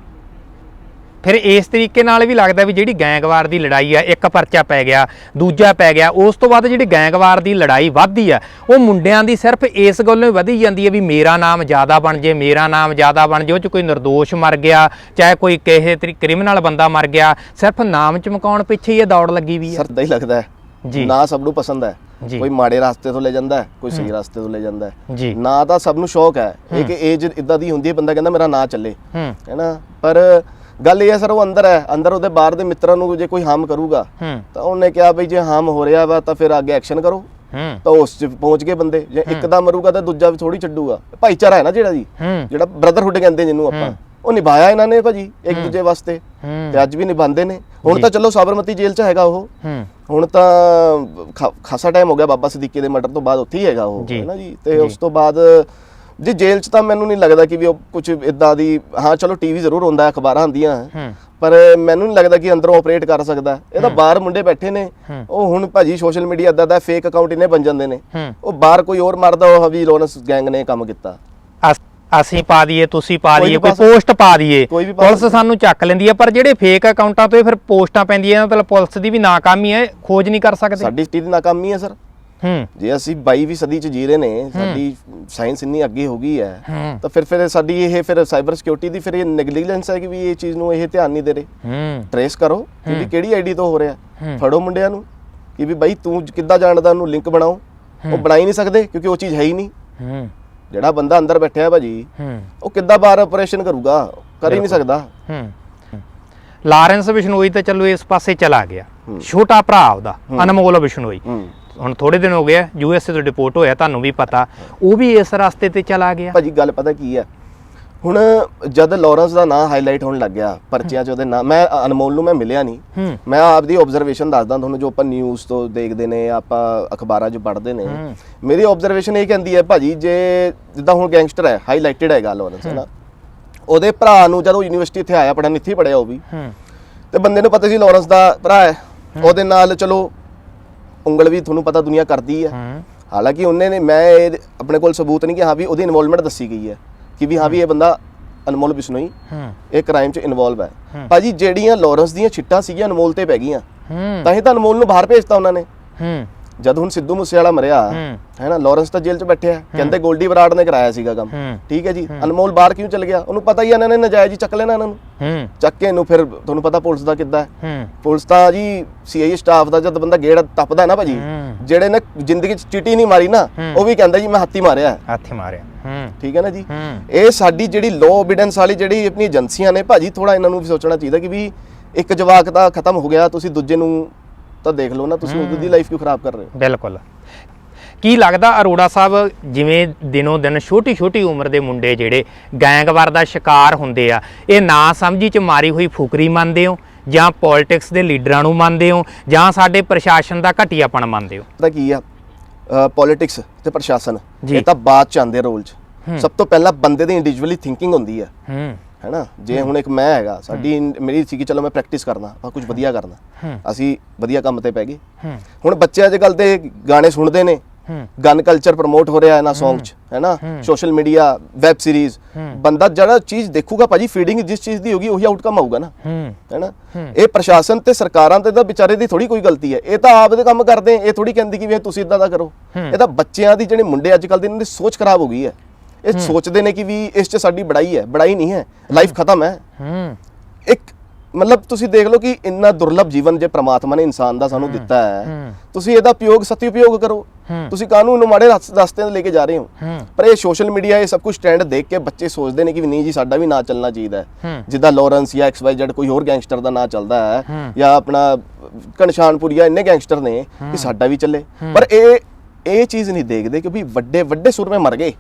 ਫਿਰ ਇਸ ਤਰੀਕੇ ਨਾਲ ਵੀ ਲੱਗਦਾ ਵੀ ਜਿਹੜੀ ਗੈਂਗਵਾਰ ਦੀ ਲੜਾਈ ਆ ਇੱਕ ਪਰਚਾ ਪੈ ਗਿਆ ਦੂਜਾ ਪੈ ਗਿਆ ਉਸ ਤੋਂ ਬਾਅਦ ਜਿਹੜੀ ਗੈਂਗਵਾਰ ਦੀ ਲੜਾਈ ਵੱਧਦੀ ਆ ਉਹ ਮੁੰਡਿਆਂ ਦੀ ਸਿਰਫ ਇਸ ਗੱਲੋਂ ਹੀ ਵਧੀ ਜਾਂਦੀ ਹੈ ਵੀ ਮੇਰਾ ਨਾਮ ਜ਼ਿਆਦਾ ਬਣ ਜੇ ਮੇਰਾ ਨਾਮ ਜ਼ਿਆਦਾ ਬਣ ਜੇ ਉਹ ਚ ਕੋਈ નિર્ਦੋਸ਼ ਮਰ ਗਿਆ ਚਾਹੇ ਕੋਈ ਕਿਸੇ ਤਰੀ ਕ੍ਰਿਮੀਨਲ ਬੰਦਾ ਮਰ ਗਿਆ ਸਿਰਫ ਨਾਮ ਚਮਕਾਉਣ ਪਿੱਛੇ ਹੀ ਇਹ ਦੌੜ ਲੱਗੀ ਵੀ ਆ। ਸਰਦਾ ਹੀ ਲੱਗਦਾ ਹੈ। ਜੀ। ਨਾ ਸਭ ਨੂੰ ਪਸੰਦ ਹੈ। ਕੋਈ ਮਾੜੇ ਰਸਤੇ ਤੋਂ ਲੈ ਜਾਂਦਾ ਹੈ ਕੋਈ ਸਹੀ ਰਸਤੇ ਤੋਂ ਲੈ ਜਾਂਦਾ ਹੈ। ਨਾ ਤਾਂ ਸਭ ਨੂੰ ਸ਼ੌਕ ਹੈ। ਇੱਕ ਏਜ ਇਦਾਂ ਦੀ ਹੁੰਦੀ ਹੈ ਬੰਦਾ ਕਹਿੰਦਾ ਮੇਰਾ ਨਾਂ ਚੱਲੇ। ਹੂੰ। ਹੈਨਾ? ਪਰ ਗੱਲ ਇਹ ਹੈ ਸਰ ਉਹ ਅੰਦਰ ਹੈ। ਅੰਦਰ ਉਹਦੇ ਬਾਹਰ ਦੇ ਮਿੱਤਰਾਂ ਨੂੰ ਜੇ ਕੋਈ ਹਾਰਮ ਕਰੂਗਾ ਤਾਂ ਉਹਨੇ ਕਿਹਾ ਬਈ ਜੇ ਹਾਰਮ ਹੋ ਰਿਹਾ ਵਾ ਤਾਂ ਫਿਰ ਅੱਗੇ ਐਕਸ਼ਨ ਕਰੋ। ਤਾਂ ਉਸ 'ਚ ਪਹੁੰਚ ਗਏ ਬੰਦੇ। ਜੇ ਇੱਕ ਦਾ ਮਰੂਗਾ ਤਾਂ ਦੂਜਾ ਵੀ ਥੋੜੀ ਛੱਡੂਗਾ। ਭਾਈਚਾਰਾ ਹੈ ਨਾ ਜਿਹੜਾ ਜੀ? ਜਿਹੜਾ ਬ੍ਰਦਰਹੁੱਡ ਕਹਿੰਦੇ ਜਿਹਨੂੰ ਆਪਾਂ। ਉਹ ਨਿਭਾਇਆ ਇਹਨਾਂ ਨੇ ਭਾਜੀ ਇੱਕ ਦੂਜੇ ਵਾਸਤੇ। ਤੇ ਅੱਜ ਵੀ ਨਿਭਾਉਂਦੇ ਨੇ। ਹੁਣ ਤਾਂ ਚਲੋ ਸਾਬਰਮਤੀ ਜੇਲ੍ਹ 'ਚ ਹੈਗਾ ਉਹ। ਹੁਣ ਤਾਂ ਖਾਸਾ ਟਾਈਮ ਹੋ ਗਿਆ ਬਾਬਾ ਸਦੀਕੀ ਦੇ ਮਰਡਰ ਤੋਂ ਬਾਅਦ ਉੱਥੇ ਹੀ ਹੈਗਾ ਉਹ। ਹੈ ਨਾ ਜੀ? ਤੇ ਉਸ ਤੋਂ ਬਾਅਦ ਜੀ ਜੇਲ੍ਹ 'ਚ ਤਾਂ ਮੈਨੂੰ ਨਹੀਂ ਲੱਗਦਾ ਕਿ ਵੀ ਉਹ ਕੁਝ ਇਦਾਂ ਦੀ ਹਾਂ ਚਲੋ ਟੀਵੀ ਜ਼ਰੂਰ ਹੁੰਦਾ ਹੈ ਅਖਬਾਰਾਂ ਹੁੰਦੀਆਂ। ਪਰ ਮੈਨੂੰ ਨਹੀਂ ਲੱਗਦਾ ਕਿ ਅੰਦਰੋਂ ਆਪਰੇਟ ਕਰ ਸਕਦਾ। ਇਹ ਤਾਂ ਬਾਹਰ ਮੁੰਡੇ ਬੈਠੇ ਨੇ। ਉਹ ਹੁਣ ਭਾਜੀ ਸੋਸ਼ਲ ਮੀਡੀਆ ਇਦਾਂ ਦਾ ਫੇਕ ਅਕਾਊਂਟ ਇਹਨੇ ਬਣ ਜਾਂਦੇ ਨੇ। ਉਹ ਬਾਹਰ ਕੋਈ ਹੋਰ ਮਰਦਾ ਉਹ ਹਵੀ ਲੋਨਸ ਗੈਂਗ ਨੇ ਕੰਮ ਕੀਤਾ। ਅਸ- ਪਾ ਦਈਏ ਤੁਸੀਂ ਪਾ ਦਈਏ ਕੋਈ। ਪੋਸਟ ਪਾ ਦਈਏ। ਪੁਲਿਸ ਸਾਨੂੰ ਚੱਕ ਲੈਂਦੀ ਹੈ ਪਰ ਜਿਹੜੇ ਫੇਕ ਅਕਾਊਂਟਾਂ ਤੋਂ ਇਹ ਫਿਰ ਪੋਸਟਾਂ ਪੈਂਦੀਆਂ ਮਤਲਬ ਪੁਲਿਸ ਦੀ ਵੀ ਨਾਕਾਮੀ ਹੈ ਖੋਜ ਨਹੀਂ ਕਰ ਸਕਦੇ। ਸਾਡੀ ਸਟੇਟ ਦੀ ਨਾਕਾਮੀ ਹੈ ਸਰ। ਹੂੰ। ਜੇ ਅਸੀਂ 22ਵੀਂ ਸਦੀ ਚ ਜੀ ਰਹੇ ਨੇ ਸਾਡੀ ਸਾਇੰਸ ਇੰਨੀ ਅੱਗੇ ਹੋ ਗਈ ਹੈ ਤਾਂ ਫਿਰ ਫਿਰ ਸਾਡੀ ਇਹ ਫਿਰ ਸਾਈਬਰ ਸਿਕਿਉਰਿਟੀ ਦੀ ਫਿਰ ਇਹ ਨੈਗਲੀਜੈਂਸ ਹੈ ਕਿ ਵੀ ਇਹ ਚੀਜ਼ ਨੂੰ ਇਹ ਧਿਆਨ ਨਹੀਂ ਦੇ ਰਹੇ। ਹੂੰ। ਟਰੇਸ ਕਰੋ ਕਿ ਕਿਹੜੀ ਆਈਡੀ ਤੋਂ ਹੋ ਰਿਹਾ। ਫੜੋ ਮੁੰਡਿਆਂ ਨੂੰ ਕਿ ਵੀ ਬਾਈ ਤੂੰ ਕਿੱਦਾਂ ਜਾਣਦਾ ਉਹਨੂੰ ਲਿੰਕ ਬਣਾਓ। ਉਹ ਬਣਾ ਹੀ ਨਹੀਂ ਸਕਦੇ ਕਿਉਂਕਿ ਉਹ ਚੀਜ਼ ਹੈ ਹੀ ਨਹੀਂ। ਹੂੰ। ਜਿਹੜਾ ਬੰਦਾ ਅੰਦਰ ਬੈਠਿਆ ਹੈ। ਭਾਜੀ ਉਹ ਕਿੱਦਾਂ ਬਾਹਰ ਆਪਰੇਸ਼ਨ ਕਰੂਗਾ? ਕਰ ਹੀ ਨਹੀਂ ਸਕਦਾ। ਹੂੰ। ਲਾਰੈਂਸ ਬਿਸ਼ਨੋਈ ਤਾਂ ਚਲੋ ਇਸ ਪਾਸੇ ਚਲਾ ਗਿਆ। ਛੋਟਾ ਭਰਾ ਉਹਦਾ ਅਨਮੋਲ ਬਿਸ਼ਨੋਈ। ਹੁਣ ਥੋੜੇ ਦਿਨ ਹੋ ਗਏ ਯੂ ਐਸ ਏ ਤੋਂ ਡਿਪੋਰਟ ਹੋਇਆ ਤੁਹਾਨੂੰ ਵੀ ਪਤਾ। ਉਹ ਵੀ ਇਸ ਰਸਤੇ ਤੇ ਚਲਾ ਗਿਆ। ਭਾਜੀ ਗੱਲ ਪਤਾ ਕੀ ਹੈ? ਹੁਣ ਜਦ ਲਾਰੈਂਸ ਦਾ ਨਾਂ ਹਾਈਲਾਈਟ ਹੋਣ ਲੱਗ ਗਿਆ ਪਰਚੀਆਂ 'ਚ ਉਹਦੇ ਨਾਂ ਮੈਂ ਅਨਮੋਲ ਨੂੰ ਮੈਂ ਮਿਲਿਆ ਨਹੀਂ। ਮੈਂ ਆਪਦੀ ਆਬਜ਼ਰਵੇਸ਼ਨ ਦੱਸਦਾ ਤੁਹਾਨੂੰ ਜੋ ਆਪਾਂ ਨਿਊਜ਼ ਤੋਂ ਦੇਖਦੇ ਨੇ ਆਪਾਂ ਅਖਬਾਰਾਂ 'ਚ ਪੜ੍ਹਦੇ ਨੇ। ਮੇਰੀ ਆਬਜ਼ਰਵੇਸ਼ਨ ਇਹ ਕਹਿੰਦੀ ਹੈ ਭਾਜੀ ਜੇ ਜਿੱਦਾਂ ਹੁਣ ਗੈਂਗਸਟਰ ਹੈ ਹਾਈਲਾਈਟਡ ਹੈਗਾ ਲਾਰੈਂਸ ਹੈ ਨਾ? ਉਹਦੇ ਭਰਾ ਨੂੰ ਜਦੋਂ ਯੂਨੀਵਰਸਿਟੀ ਇੱਥੇ ਆਇਆ ਪੜਨ ਇੱਥੇ ਪੜਿਆ ਉਹ ਵੀ। ਤੇ ਬੰਦੇ ਨੂੰ ਪਤਾ ਸੀ ਲਾਰੈਂਸ ਦਾ ਭਰਾ ਹੈ। ਉਹਦੇ ਨਾਲ ਚਲੋ ਉਂਗਲ ਵੀ ਤੁਹਾਨੂੰ ਪਤਾ ਦੁਨੀਆ ਕਰਦੀ ਹੈ। ਹਾਲਾਂਕਿ ਉਹਨੇ ਨੇ ਮੈਂ ਆਪਣੇ ਕੋਲ ਸਬੂਤ ਨਹੀਂ ਕਿ ਹਾਂ ਵੀ ਉਹਦੀ ਇਨਵੋਲਵਮੈਂਟ ਦੱਸੀ ਗਈ ਹੈ। ਕਿ ਵੀ ਹਾਂ ਵੀ ਇਹ ਬੰਦਾ ਅਨਮੋਲ ਬਿਸ਼ਨੋਈ ਹੂੰ ਇਹ ਕ੍ਰਾਈਮ 'ਚ ਇਨਵੋਲਵ ਹੈ। ਭਾਜੀ ਜਿਹੜੀਆਂ ਲਾਰੈਂਸ ਦੀਆਂ ਛਿੱਟਾਂ ਸੀਗੀਆਂ ਅਨਮੋਲ ਤੇ ਪੈ ਗਈਆਂ ਹੂੰ। ਤਾਂ ਹੀ ਤਾਂ ਅਨਮੋਲ ਨੂੰ ਬਾਹਰ ਭੇਜਤਾ ਉਹਨਾਂ ਨੇ। ਹੂੰ। ਜਦ ਹੁਣ ਸਿੱਧੂ ਮੂਸੇਵਾਲਾ ਮਰਿਆ ਹੂੰ। ਨਾ ਲਾਰੈਂਸ ਤਾਂ ਜੇਲ੍ਹ 'ਚ ਬੈਠਿਆ। ਕਹਿੰਦੇ ਗੋਲਡੀ ਬਰਾੜ ਨੇ ਕਰਾਇਆ ਸੀਗਾ ਕੰਮ। ਠੀਕ ਹੈ ਜੀ। ਅਨਮੋਲ ਬਾਹਰ ਕਿਉਂ ਚਲ ਗਿਆ? ਉਹਨੂੰ ਪਤਾ ਹੀ ਇਹਨਾਂ ਨੇ ਨਜਾਇਜ਼ ਚੱਕ ਲੈਣਾ ਇਹਨਾਂ ਨੂੰ। ਚੱਕ ਕੇ ਇਹਨੂੰ ਫਿਰ ਤੁਹਾਨੂੰ ਪਤਾ ਪੁਲਿਸ ਦਾ ਕਿੱਦਾਂ ਹੈ। ਪੁਲਿਸ ਤਾਂ ਜੀ ਸੀਆਈਏ ਸਟਾਫ ਦਾ ਜਦ ਬੰਦਾ ਗੇੜ ਟੱਪਦਾ ਨਾ ਭਾਜੀ ਜਿਹੜੇ ਨੇ ਜ਼ਿੰਦਗੀ 'ਚ ਚੀਟੀ ਨਹੀਂ ਮਾਰੀ ਨਾ। ਉਹ ਵੀ ਕਹਿੰਦਾ ਜੀ ਮੈਂ ਹੱਥੀ ਮਾਰਿਆ। ਹੱਥੀ ਮਾਰਿਆ। ਠੀਕ ਹੈ ਨਾ ਜੀ। ਇਹ ਸਾਡੀ ਜਿਹੜੀ ਲੋ ਐਵੀਡੈਂਸ ਵਾਲੀ ਜਿਹੜੀ ਆਪਣੀ ਏਜੰਸੀਆਂ ਨੇ ਭਾਜੀ ਥੋੜਾ ਇਹਨਾਂ ਨੂੰ ਵੀ ਸੋਚਣਾ ਚਾਹੀਦਾ ਕਿ ਵੀ ਇੱਕ ਜਵਾਕ ਤਾਂ ਖਤਮ ਹੋ ਗਿਆ ਤੁਸੀਂ ਦੂਜੇ ਨੂੰ ਤਾਂ ਦੇਖ ਲਓ ਨਾ ਤੁਸੀਂ ਉਹਦੀ ਲਾਈਫ ਕਿਉਂ ਖਰਾਬ ਕਰ ਰਹੇ ਹੋ। ਬਿਲਕੁਲ। ਕੀ ਲੱਗਦਾ ਅਰੋੜਾ ਸਾਹਿਬ ਜਿਵੇਂ ਦਿਨੋਂ ਦਿਨ ਛੋਟੀ ਛੋਟੀ ਉਮਰ ਦੇ ਮੁੰਡੇ ਜਿਹੜੇ ਗੈਂਗਵਾਰ ਦਾ ਸ਼ਿਕਾਰ ਹੁੰਦੇ ਆ ਇਹ ਨਾ ਸਮਝੀ ਚ ਮਾਰੀ ਹੋਈ ਫੁਕਰੀ ਮੰਨਦੇ ਹੋ? ਜਾਂ ਪੋਲਿਟਿਕਸ ਦੇ ਲੀਡਰਾਂ ਨੂੰ ਮੰਨਦੇ ਹੋ? ਜਾਂ ਸਾਡੇ ਪ੍ਰਸ਼ਾਸਨ ਦਾ ਘਟੀਆਪਣ ਮੰਨਦੇ ਹੋ? ਪਤਾ ਕੀ ਆ? ਪੋਲਿਟਿਕਸ ਤੇ ਪ੍ਰਸ਼ਾਸਨ। ਇਹ ਤਾਂ ਬਾਅਦ ਚ ਆਉਂਦੇ ਰੋਲ ਚ। ਸਭ ਤੋਂ ਪਹਿਲਾਂ ਬੰਦੇ ਦੀ ਇੰਡੀਵਿਜੂਅਲੀ ਥਿੰਕਿੰਗ ਹੁੰਦੀ ਹੂੰ। ਹੈਨਾ? ਜੇ ਹੁਣ ਇੱਕ ਮੈਂ ਹੈਗਾ ਸਾਡੀ ਮੇਰੀ ਸੀ ਕਿ ਚਲੋ ਮੈਂ ਪ੍ਰੈਕਟਿਸ ਕਰਨਾ ਆਪਾਂ ਕੁਝ ਵਧੀਆ ਕਰਨਾ ਅਸੀਂ ਵਧੀਆ ਕੰਮ ਤੇ ਪੈ ਗਏ। ਹੁਣ ਬੱਚੇ ਅੱਜ ਕੱਲ ਤੇ ਗਾਣੇ ਸੁਣਦੇ ਨੇ। ਗਨ ਕਲਚਰ ਪ੍ਰਮੋਟ ਹੋ ਰਿਹਾ ਹੈ ਨਾ Song ਚ ਹੈਨਾ? ਸੋਸ਼ਲ ਮੀਡੀਆ ਵੈਬ ਸੀਰੀਜ਼ ਬੰਦਾ ਜਿਹੜਾ ਚੀਜ਼ ਦੇਖੂਗਾ ਭਾਜੀ ਫੀਡਿੰਗ ਜਿਸ ਚੀਜ਼ ਦੀ ਹੋਗੀ ਉਹੀ ਆਊਟਕਮ ਆਊਗਾ ਨਾ। ਹੈਨਾ? ਇਹ ਪ੍ਰਸ਼ਾਸਨ ਤੇ ਸਰਕਾਰਾਂ ਤੇ ਤਾਂ ਵਿਚਾਰੇ ਦੀ ਥੋੜੀ ਕੋਈ ਗਲਤੀ ਹੈ। ਇਹ ਤਾਂ ਆਪ ਦੇ ਕੰਮ ਕਰਦੇ ਇਹ ਥੋੜੀ ਕਹਿੰਦੀ ਕਿ ਵੀ ਤੁਸੀਂ ਇਦਾਂ ਦਾ ਕਰੋ। ਇਹ ਤਾਂ ਬੱਚਿਆਂ ਦੀ ਜਿਹੜੇ ਮੁੰਡੇ ਅੱਜ ਕੱਲ ਦੇ ਇਹਨਾਂ ਦੀ ਸੋਚ ਖਰਾਬ ਹੋ ਗਈ ਹੈ। ਇਹ ਸੋਚਦੇ ਨੇ ਕਿ ਵੀ ਇਸ 'ਚ ਸਾਡੀ ਬੜਾਈ ਹੈ ਬੜਾਈ ਨਹੀਂ ਹੈ ਲਾਈਫ ਖਤਮ ਹੈ। ਹੂੰ। ਇੱਕ ਮਤਲਬ ਤੁਸੀਂ ਦੇਖ ਲਓ ਕਿ ਇੰਨਾ ਦੁਰਲਭ ਜੀਵਨ ਜੇ ਪ੍ਰਮਾਤਮਾ ਨੇ ਇਨਸਾਨ ਦਾ ਸਾਨੂੰ ਦਿੱਤਾ ਹੈ ਤੁਸੀਂ ਇਹਦਾ ਉਪਯੋਗ ਸਤੀ ਉਪਯੋਗ ਕਰੋ। ਤੁਸੀਂ ਕਾਨੂੰਨ ਨੂੰ ਮਾੜੇ ਰਸ- ਰਸਤੇ ਤੇ ਲੈ ਕੇ ਜਾ ਰਹੇ ਹੋ। ਪਰ ਇਹ ਸੋਸ਼ਲ ਮੀਡੀਆ ਇਹ ਸਭ ਕੁਝ ਟ੍ਰੈਂਡ ਦੇਖ ਕੇ ਬੱਚੇ ਸੋਚਦੇ ਨੇ ਕਿ ਵੀ ਨਹੀਂ ਜੀ ਸਾਡਾ ਵੀ ਨਾਂ ਚੱਲਣਾ ਚਾਹੀਦਾ ਜਿੱਦਾਂ ਲਾਰੈਂਸ ਜਾਂ ਐਕਸ ਵਾਈ ਕੋਈ ਹੋਰ ਗੈਂਗਸਟਰ ਦਾ ਨਾਂ ਚੱਲਦਾ ਹੈ ਹੂੰ। ਜਾਂ ਆਪਣਾ ਕਨਸ਼ਾਨਪੁਰੀਆ ਇੰਨੇ ਗੈਂਗਸਟਰ ਨੇ ਕਿ ਸਾਡਾ ਵੀ ਚੱਲੇ। ਪਰ ਇਹ ਇਹ ਚੀਜ਼ ਨਹੀਂ ਦੇਖਦੇ ਕਿ ਵੀ ਵੱਡੇ ਵੱਡੇ ਸੁਰਮੇ ਮਰ ਗਏ।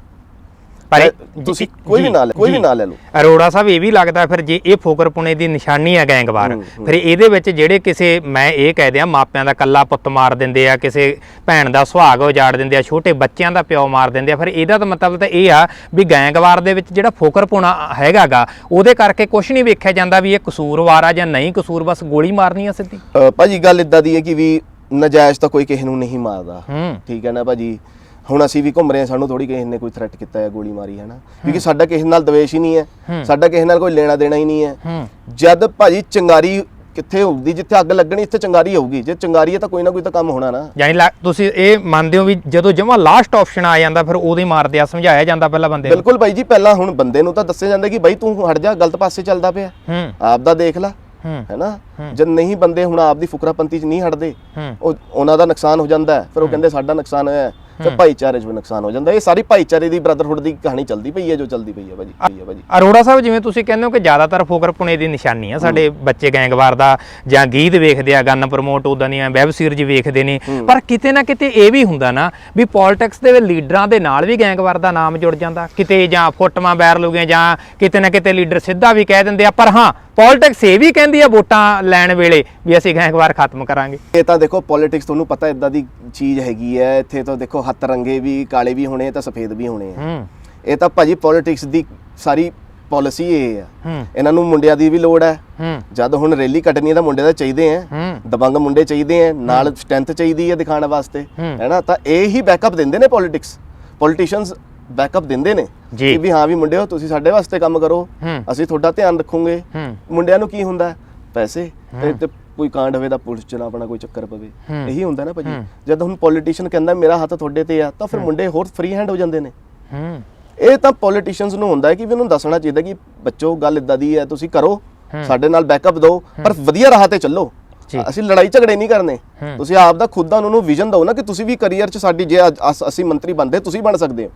ਪਰ ਤੁਸੀਂ ਕੋਈ ਵੀ ਨਾਂ ਲੈ ਕੋਈ ਵੀ। ਨਾਂ ਲੈ ਲਓ। ਅਰੋੜਾ ਸਾਹਿਬ ਇਹ ਵੀ ਲੱਗਦਾ ਫਿਰ ਜੇ ਇਹ ਫੋਕਰਪੁਣੇ ਦੀ ਨਿਸ਼ਾਨੀ ਹੈ ਗੈਂਗਵਾਰ ਫਿਰ ਇਹਦੇ ਵਿੱਚ ਜਿਹੜੇ ਕਿਸੇ ਮੈਂ ਇਹ ਕਹਿ ਦਿਆਂ ਮਾਪਿਆਂ ਦਾ ਕੱਲਾ ਪੁੱਤ ਮਾਰ ਦਿੰਦੇ ਆ ਕਿਸੇ ਭੈਣ ਦਾ ਸੁਹਾਗ ਉਜਾੜ ਦਿੰਦੇ ਆ ਛੋਟੇ ਬੱਚਿਆਂ ਦਾ ਪਿਓ ਮਾਰ ਦਿੰਦੇ ਆ ਫਿਰ ਇਹਦਾ ਤਾਂ ਮਤਲਬ ਤਾਂ ਇਹ ਆ ਵੀ ਗੈਂਗਵਾਰ ਦੇ ਵਿੱਚ ਜਿਹੜਾ ਫੋਕਰਪੁਣਾ ਹੈਗਾਗਾ ਉਹਦੇ ਕਰਕੇ ਕੁਝ ਨਹੀਂ ਵੇਖਿਆ ਜਾਂਦਾ ਵੀ ਇਹ ਕਸੂਰਵਾਰ ਆ ਜਾਂ ਨਹੀਂ ਕਸੂਰ ਬਸ ਗੋਲੀ ਮਾਰਨੀ ਆ ਸਿੱਧੀ। ਭਾਜੀ ਗੱਲ ਇਦਾਂ ਦੀ ਹੈ ਕਿ ਵੀ ਨਜਾਇਜ਼ ਤਾਂ ਕੋਈ ਕਿਸੇ ਨੂੰ ਨਹੀਂ ਮਾਰਦਾ। ਠੀਕ ਹੈ ਨਾ ਭਾਜੀ? ਹੁਣ ਅਸੀਂ ਵੀ ਘੁੰਮ ਰਹੇ ਹਾਂ ਸਾਨੂੰ ਥੋੜੀ ਕਿਸੇ ਨੇ ਕੋਈ ਥ੍ਰੈਟ ਕੀਤਾ ਹੈ ਗੋਲੀ ਮਾਰੀ ਹੈ ਨਾ ਕਿਉਂਕਿ ਸਾਡਾ ਕਿਸੇ ਨਾਲ ਦਵੇਸ਼ ਹੀ ਨਹੀਂ ਹੈ ਸਾਡਾ ਕਿਸੇ ਨਾਲ ਕੋਈ ਲੈਣਾ ਦੇਣਾ ਹੀ ਨਹੀਂ ਹੈ। ਜਦ ਭਾਜੀ ਚੰਗਾਰੀ ਕਿੱਥੇ ਹੋਊਗੀ ਜਿੱਥੇ ਅੱਗ ਲੱਗਣੀ ਇੱਥੇ ਚੰਗਾਰੀ ਹੋਊਗੀ। ਜੇ ਚੰਗਾਰੀ ਹੈ ਤਾਂ ਕੋਈ ਨਾ ਕੋਈ ਤਾਂ ਕੰਮ ਹੋਣਾ ਨਾ। ਯਾਨੀ ਤੁਸੀਂ ਇਹ ਮੰਨਦੇ ਹੋ ਵੀ ਜਦੋਂ ਜਮਾ ਲਾਸਟ ਆਪਸ਼ਨ ਆ ਜਾਂਦਾ ਫਿਰ ਉਹਦੇ ਮਾਰਦੇ ਆ ਸਮਝਾਇਆ ਜਾਂਦਾ ਪਹਿਲਾਂ ਬੰਦੇ ਨੂੰ? ਬਿਲਕੁਲ ਭਾਈ ਜੀ ਪਹਿਲਾਂ ਹੁਣ ਬੰਦੇ ਨੂੰ ਤਾਂ ਦੱਸਿਆ ਜਾਂਦਾ ਕਿ ਬਾਈ ਤੂੰ ਹਟ ਜਾ ਗਲਤ ਪਾਸੇ ਚੱਲਦਾ ਪਿਆ। ਆਪ ਦਾ ਦੇਖ ਲੈ ਹੈਨਾ? ਜਦ ਨਹੀਂ ਬੰਦੇ ਹੁਣ ਆਪ ਦੀ ਫੁਕਰਾਪੰਤੀ 'ਚ ਨਹੀਂ ਹਟਦੇ ਉਹ ਉਹਨਾਂ ਦਾ ਨੁਕਸਾਨ ਹੋ ਜਾਂਦਾ ਫਿਰ ਉਹ ਕਹਿੰਦੇ ਸਾਡਾ ਨੁਕਸਾਨ ਹੋਇਆ ਫਿਰ ਭਾਈਚਾਰੇ 'ਚ ਵੀ ਨੁਕਸਾਨ ਹੋ ਜਾਂਦਾ। ਇਹ ਸਾਰੀ ਭਾਈਚਾਰੇ ਦੀ ਬ੍ਰਦਰਹੁੱਡ ਦੀ ਕਹਾਣੀ ਚੱਲਦੀ ਪਈ ਹੈ ਜੋ ਚੱਲਦੀ ਪਈ ਹੈ ਭਾਜੀ। ਪਈ ਹੈ ਭਾਜੀ। ਅਰੋੜਾ ਸਾਹਿਬ ਜਿਵੇਂ ਤੁਸੀਂ ਕਹਿੰਦੇ ਹੋ ਕਿ ਜ਼ਿਆਦਾਤਰ ਫੋਕਰ ਪੁਣੇ ਦੀ ਨਿਸ਼ਾਨੀ ਆ। ਸਾਡੇ ਬੱਚੇ ਗੈਂਗਵਾਰ ਦਾ ਜਾਂ ਗੀਤ ਵੇਖਦੇ ਆ ਗਨ ਪ੍ਰਮੋਟ ਉਦਾਂ ਦੀਆਂ ਵੈਬ ਸੀਰੀਜ਼ ਵੇਖਦੇ ਨੇ। ਪਰ ਕਿਤੇ ਨਾ ਕਿਤੇ ਇਹ ਵੀ ਹੁੰਦਾ ਨਾ ਵੀ ਪੋਲਿਟਿਕਸ ਦੇ ਵਿੱਚ ਲੀਡਰਾਂ ਦੇ ਨਾਲ ਵੀ ਗੈਂਗਵਾਰ ਦਾ ਨਾਮ ਜੁੜ ਜਾਂਦਾ। ਕਿਤੇ ਜਾਂ ਫੋਟੋਆਂ ਵਾਇਰਲ ਹੋ ਗਈਆਂ ਜਾਂ ਕਿਤੇ ਨਾ ਕਿਤੇ ਲੀਡਰ ਸਿੱਧਾ ਵੀ ਕਹਿ ਦਿੰਦੇ ਆ। ਪਰ ਹਾਂ ਪੋਲਿਟਿਕਸ ਇਹ ਵੀ ਕਹਿੰਦੀ ਆ ਵੋਟਾਂ ਲੈਣ ਵੇਲੇ ਵੀ ਅਸੀਂ ਗੈਂਗਵਾਰ ਖਤਮ ਕਰਾਂਗੇ। ਇਹ ਤਾਂ ਦੇਖੋ ਪੋਲਿਟਿਕਸ ਤੁਹਾਨੂੰ ਪਤਾ ਇਦਾਂ ਦੀ ਚੀਜ਼ ਹੈਗੀ ਹੈ। ਇੱਥੇ ਤਾਂ ਦੇਖੋ ਹੱਥ ਰੰਗੇ ਵੀ ਕਾਲੇ ਵੀ ਹੋਣੇ ਤਾਂ ਸਫੇਦ ਵੀ ਹੋਣੇ ਆ। ਹੂੰ। ਇਹ ਤਾਂ ਭਾਜੀ ਪੋਲਿਟਿਕਸ ਦੀ ਸਾਰੀ ਪਾਲਿਸੀ ਇਹ ਹੂੰ। ਇਹਨਾਂ ਨੂੰ ਮੁੰਡਿਆਂ ਦੀ ਵੀ ਲੋੜ ਹੈ ਹੂੰ। ਜਦ ਹੁਣ ਰੈਲੀ ਕੱਢਣੀ ਹੈ ਤਾਂ ਮੁੰਡੇ ਤਾਂ ਚਾਹੀਦੇ ਆ। ਹੂੰ। ਦਬੰਗ ਮੁੰਡੇ ਚਾਹੀਦੇ ਆ ਨਾਲ ਸਟਰੈਂਥ ਚਾਹੀਦੀ ਹੈ ਦਿਖਾਉਣ ਵਾਸਤੇ। ਹੂੰ। ਹੈਨਾ? ਤਾਂ ਇਹ ਹੀ ਬੈਕਅਪ ਦਿੰਦੇ ਨੇ ਪੋਲਿਟਿਕਸ ਪੋਲਿਟਿਸ਼ੀਅਨਸ ਬੈਕਅਪ ਦਿੰਦੇ ਨੇ ਜੀ। ਕਿ ਵੀ ਹਾਂ ਵੀ ਮੁੰਡਿਓ ਤੁਸੀਂ ਸਾਡੇ ਵਾਸਤੇ ਕੰਮ ਕਰੋ। ਹੂੰ। ਅਸੀਂ ਤੁਹਾਡਾ ਧਿਆਨ ਰੱਖੂਗੇ। ਹੂੰ। ਮੁੰਡਿਆਂ ਨੂੰ ਕੀ ਹੁੰਦਾ? ਹੈ? ਪੈਸੇ ਤੇ- ਤੇ ਕੋਈ ਕਾਂਡ ਹੋਵੇ ਤਾਂ ਪੁਲਿਸ ਚ ਨਾ ਆਪਣਾ ਕੋਈ ਚੱਕਰ ਪਵੇ। ਇਹੀ ਹੁੰਦਾ ਨਾ ਭਾਜੀ। ਜਦ ਹੁਣ ਪੋਲੀਟੀਸ਼ੀਅਨ ਕਹਿੰਦਾ ਮੇਰਾ ਹੱਥ ਤੁਹਾਡੇ ਤੇ ਆ ਤਾਂ ਫਿਰ ਮੁੰਡੇ ਹੋਰ ਫ੍ਰੀ ਹੈਂਡ ਹੋ ਜਾਂਦੇ ਨੇ। ਹੂੰ। ਇਹ ਤਾਂ ਪੋਲੀਟੀਸ਼ੀਅਨਸ ਨੂੰ ਹੁੰਦਾ ਹੈ ਕਿ ਵੀ ਉਹਨੂੰ ਦੱਸਣਾ ਚਾਹੀਦਾ ਕਿ ਬੱਚੋ ਗੱਲ ਇਦਾਂ ਦੀ ਹੈ ਤੁਸੀਂ ਕਰੋ। ਸਾਡੇ ਨਾਲ ਬੈਕਅਪ ਦਿਓ ਪਰ ਵਧੀਆ ਰਾਹ ਤੇ ਚੱਲੋ। ਅਸੀਂ ਲੜਾਈ ਝਗੜੇ ਨਹੀਂ ਕਰਨੇ। ਤੁਸੀਂ ਆਪ ਦਾ ਖੁਦ ਦਾ ਉਹਨਾਂ ਨੂੰ ਵਿਜ਼ਨ ਦਿਓ ਨਾ ਕਿ ਤੁਸੀਂ ਵੀ ਕੈਰੀਅਰ 'ਚ ਸਾਡੀ ਜੇ ਅਸ- ਮੰਤਰੀ ਬਣਦੇ ਤੁਸੀਂ ਬਣ ਸਕਦੇ ਹੋ।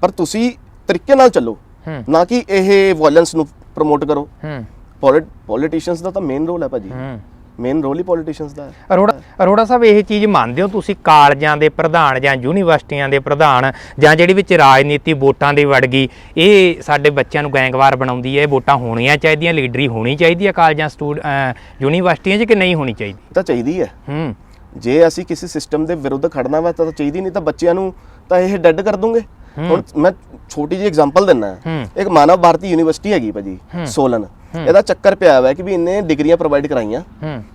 ਪਰ ਤੁਸੀਂ ਤਰੀਕੇ ਨਾਲ ਚੱਲੋ। ਨਾ ਕਿ ਇਹ ਵਾਇਲੈਂਸ ਨੂੰ ਪ੍ਰਮੋਟ ਕਰੋ। ਪੋਲੀਟੀਸ਼ੀਅਨਸ ਦਾ ਤਾਂ ਮੇਨ ਰੋਲ ਹੈ ਭਾਜੀ। ਮੇਨ ਰੋਲ ਹੀ ਪੋਲੀਟੀਸ਼ੀਅਨਸ ਦਾ ਹੈ। ਅਰੋੜਾ ਅਰੋੜਾ ਸਾਹਿਬ ਇਹ ਚੀਜ਼ ਮੰਨਦੇ ਹੋ ਤੁਸੀਂ? ਕਾਲਜਾਂ ਦੇ ਪ੍ਰਧਾਨ ਜਾਂ ਯੂਨੀਵਰਸਿਟੀਆਂ ਦੇ ਪ੍ਰਧਾਨ ਜਾਂ ਜਿਹੜੀ ਵਿੱਚ ਰਾਜਨੀਤੀ ਵੋਟਾਂ ਦੀ ਵੜ ਗਈ ਇਹ ਸਾਡੇ ਬੱਚਿਆਂ ਨੂੰ ਗੈਂਗਵਾਰ ਬਣਾਉਂਦੀ ਹੈ ਇਹ ਵੋਟਾਂ ਹੋਣੀਆਂ ਚਾਹੀਦੀਆਂ ਲੀਡਰੀ ਹੋਣੀ ਚਾਹੀਦੀ ਹੈ ਕਾਲਜਾਂ ਸਟੂਡ ਯੂਨੀਵਰਸਿਟੀਆਂ 'ਚ ਕਿ ਨਹੀਂ ਹੋਣੀ ਚਾਹੀਦੀ? ਤਾਂ ਚਾਹੀਦੀ ਹੈ। ਹੂੰ। ਜੇ ਅਸੀਂ ਕਿਸੇ ਸਿਸਟਮ ਦੇ ਵਿਰੁੱਧ ਖੜਨਾ ਵਾ ਤਾਂ ਚਾਹੀਦੀ ਨਹੀਂ ਤਾਂ ਬੱਚਿਆਂ ਨੂੰ ਤਾਂ ਇਹ ਡੈਡ ਕਰ ਦੂੰਗੇ। ਹੁਣ ਮੈਂ ਛੋਟੀ ਜਿਹੀ ਐਗਜ਼ਾਮਪਲ ਦਿੰਨਾ। ਇੱਕ ਮਾਨਵ ਭਾਰਤੀ ਯੂਨੀਵਰਸਿਟੀ ਹੈਗੀ ਭਾਜੀ ਸੋਲਨ। ਇਹਦਾ ਚੱਕਰ ਪਿਆ ਹੋਇਆ ਕਿ ਵੀ ਇਹਨੇ ਡਿਗਰੀਆਂ ਪ੍ਰੋਵਾਈਡ ਕਰਾਈਆਂ।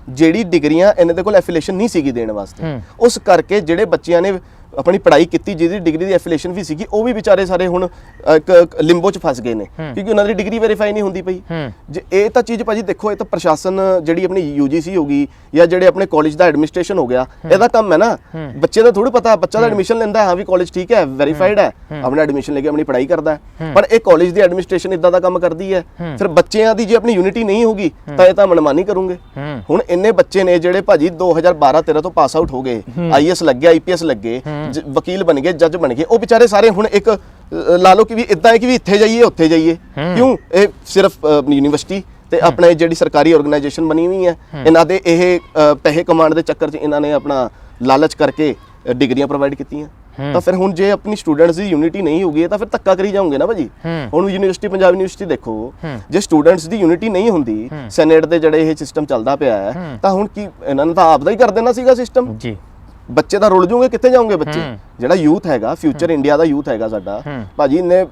ਜਿਹੜੀ ਡਿਗਰੀਆਂ ਇਹਨਾਂ ਦੇ ਕੋਲ ਐਫੀਲੀਏਸ਼ਨ ਨਹੀਂ ਸੀਗੀ ਦੇਣ ਵਾਸਤੇ। ਉਸ ਕਰਕੇ ਜਿਹੜੇ ਬੱਚਿਆਂ ਨੇ ਆਪਣੀ ਪੜ੍ਹਾਈ ਕੀਤੀ ਜਿਹਦੀ ਡਿਗਰੀ ਦੀ ਐਫੀਲੀਏਸ਼ਨ ਵੀ ਸੀਗੀ ਉਹ ਵੀ ਵਿਚਾਰੇ ਸਾਰੇ ਹੁਣ ਇੱਕ ਲਿੰਬੋ 'ਚ ਫਸ ਗਏ ਨੇ। ਕਿਉਂਕਿ ਉਹਨਾਂ ਦੀ ਡਿਗਰੀ ਵੈਰੀਫਾਈ ਨਹੀਂ ਹੁੰਦੀ ਪਈ। ਹੂੰ। ਜੇ ਇਹ ਤਾਂ ਚੀਜ਼ ਭਾਜੀ ਦੇਖੋ ਇਹ ਤਾਂ ਪ੍ਰਸ਼ਾਸਨ ਜਿਹੜੀ ਆਪਣੀ ਯੂਜੀਸੀ ਹੋਗੀ ਜਾਂ ਜਿਹੜੇ ਆਪਣੇ ਕਾਲਜ ਦਾ ਐਡਮਿਨਿਸਟ੍ਰੇਸ਼ਨ ਹੋ ਗਿਆ ਇਹਦਾ ਕੰਮ ਹੈ ਨਾ। ਬੱਚੇ ਦਾ ਥੋੜਾ ਪਤਾ ਬੱਚਾ ਦਾ ਐਡਮਿਸ਼ਨ ਲੈਂਦਾ ਹੈ, ਹਾਂ ਵੀ ਕਾਲਜ ਠੀਕ ਹੈ ਵੈਰੀਫਾਈਡ ਹੈ। ਆਪਣਾ ਐਡਮਿਸ਼ਨ ਲੈ ਕੇ ਆਪਣੀ ਪੜ੍ਹਾਈ ਕਰਦਾ ਹੈ। ਪਰ ਇਹ ਕਾਲਜ ਦੀ ਐਡਮਿਨਿਸਟ੍ਰੇਸ਼ਨ ਇਦਾਂ ਦਾ ਕੰਮ ਕਰਦੀ ਹੈ। ਫਿਰ ਬੱਚਿਆਂ ਦੀ ਜੇ ਆਪਣੀ ਯੂਨਿਟੀ ਨਹੀਂ ਹੋਗੀ ਤਾਂ ਇਹ ਤਾਂ ਮਨਮਾਨੀ ਕਰੂੰਗੇ। ਹੂੰ। ਹੁਣ ਇੰਨੇ ਬੱਚੇ ਨੇ ਜਿਹੜੇ ਭਾਜੀ 2012 13 ਤੋਂ ਪਾਸ ਆਊਟ ਹੋ ਗਏ। ਆਈਐਸ ਲੱਗੇ ਆਈਪੀਐਸ ਲੱਗੇ। ਵਕੀਲ ਬਣ ਗਏ ਜੱਜ ਬਣ ਗਏ। ਉਹ ਵਿਚਾਰੇ ਸਾਰੇ ਹੁਣ ਇੱਕ ਲਾ ਲਓ ਕਿ ਵੀ ਇਦਾਂ ਹੈ ਕਿ ਵੀ ਇੱਥੇ ਜਾਈਏ ਉੱਥੇ ਜਾਈਏ। ਕਿਉਂ? ਇਹ ਸਿਰਫ ਯੂਨੀਵਰਸਿਟੀ ਤੇ ਆਪਣੇ ਜਿਹੜੀ ਸਰਕਾਰੀ ਆਰਗੇਨਾਈਜੇਸ਼ਨ ਬਣੀ ਹੋਈ ਹੈ। ਇਹਨਾਂ ਦੇ ਇਹ ਪੈਸੇ ਕਮਾਉਣ ਦੇ ਚੱਕਰ 'ਚ ਇਹਨਾਂ ਨੇ ਆਪਣਾ ਲਾਲਚ ਕਰਕੇ ਡਿਗਰੀਆਂ ਪ੍ਰੋਵਾਈਡ ਕੀਤੀਆਂ। ਤਾਂ ਫਿਰ ਹੁਣ ਜੇ ਆਪਣੀ ਸਟੂਡੈਂਟਸ ਦੀ ਯੂਨਿਟੀ ਨਹੀਂ ਹੋਊਗੀ ਤਾਂ ਫਿਰ ਧੱਕਾ ਕਰੀ ਜਾਓਗੇ ਨਾ ਭਾਜੀ। ਹੁਣ ਯੂਨੀਵਰਸਿਟੀ ਪੰਜਾਬ ਯੂਨੀਵਰਸਿਟੀ ਦੇਖੋ। ਜੇ ਸਟੂਡੈਂਟਸ ਦੀ ਯੂਨਿਟੀ ਨਹੀਂ ਹੁੰਦੀ ਸੈਨੇਟ ਦੇ ਜਿਹੜੇ ਇਹ ਸਿਸਟਮ ਚੱਲਦਾ ਪਿਆ ਹੈ ਤਾਂ ਹੁਣ ਕੀ ਇਹਨਾਂ ਨੇ ਤਾਂ ਆਪ ਦਾ ਹੀ ਕਰ ਦੇਣਾ ਸੀਗਾ ਸਿਸਟਮ ਜੀ। ਬੱਚੇ ਤਾਂ ਰੁਲ ਜੂਗੇ ਕਿੱਥੇ ਜਾਓਗੇ ਬੱਚੇ। ਜਿਹੜਾ ਯੂਥ ਹੈਗਾ ਫਿਊਚਰ ਇੰਡੀਆ ਦਾ ਯੂਥ ਹੈਗਾ ਸਾਡਾ। ਭਾਜੀ ਇੰਨੇ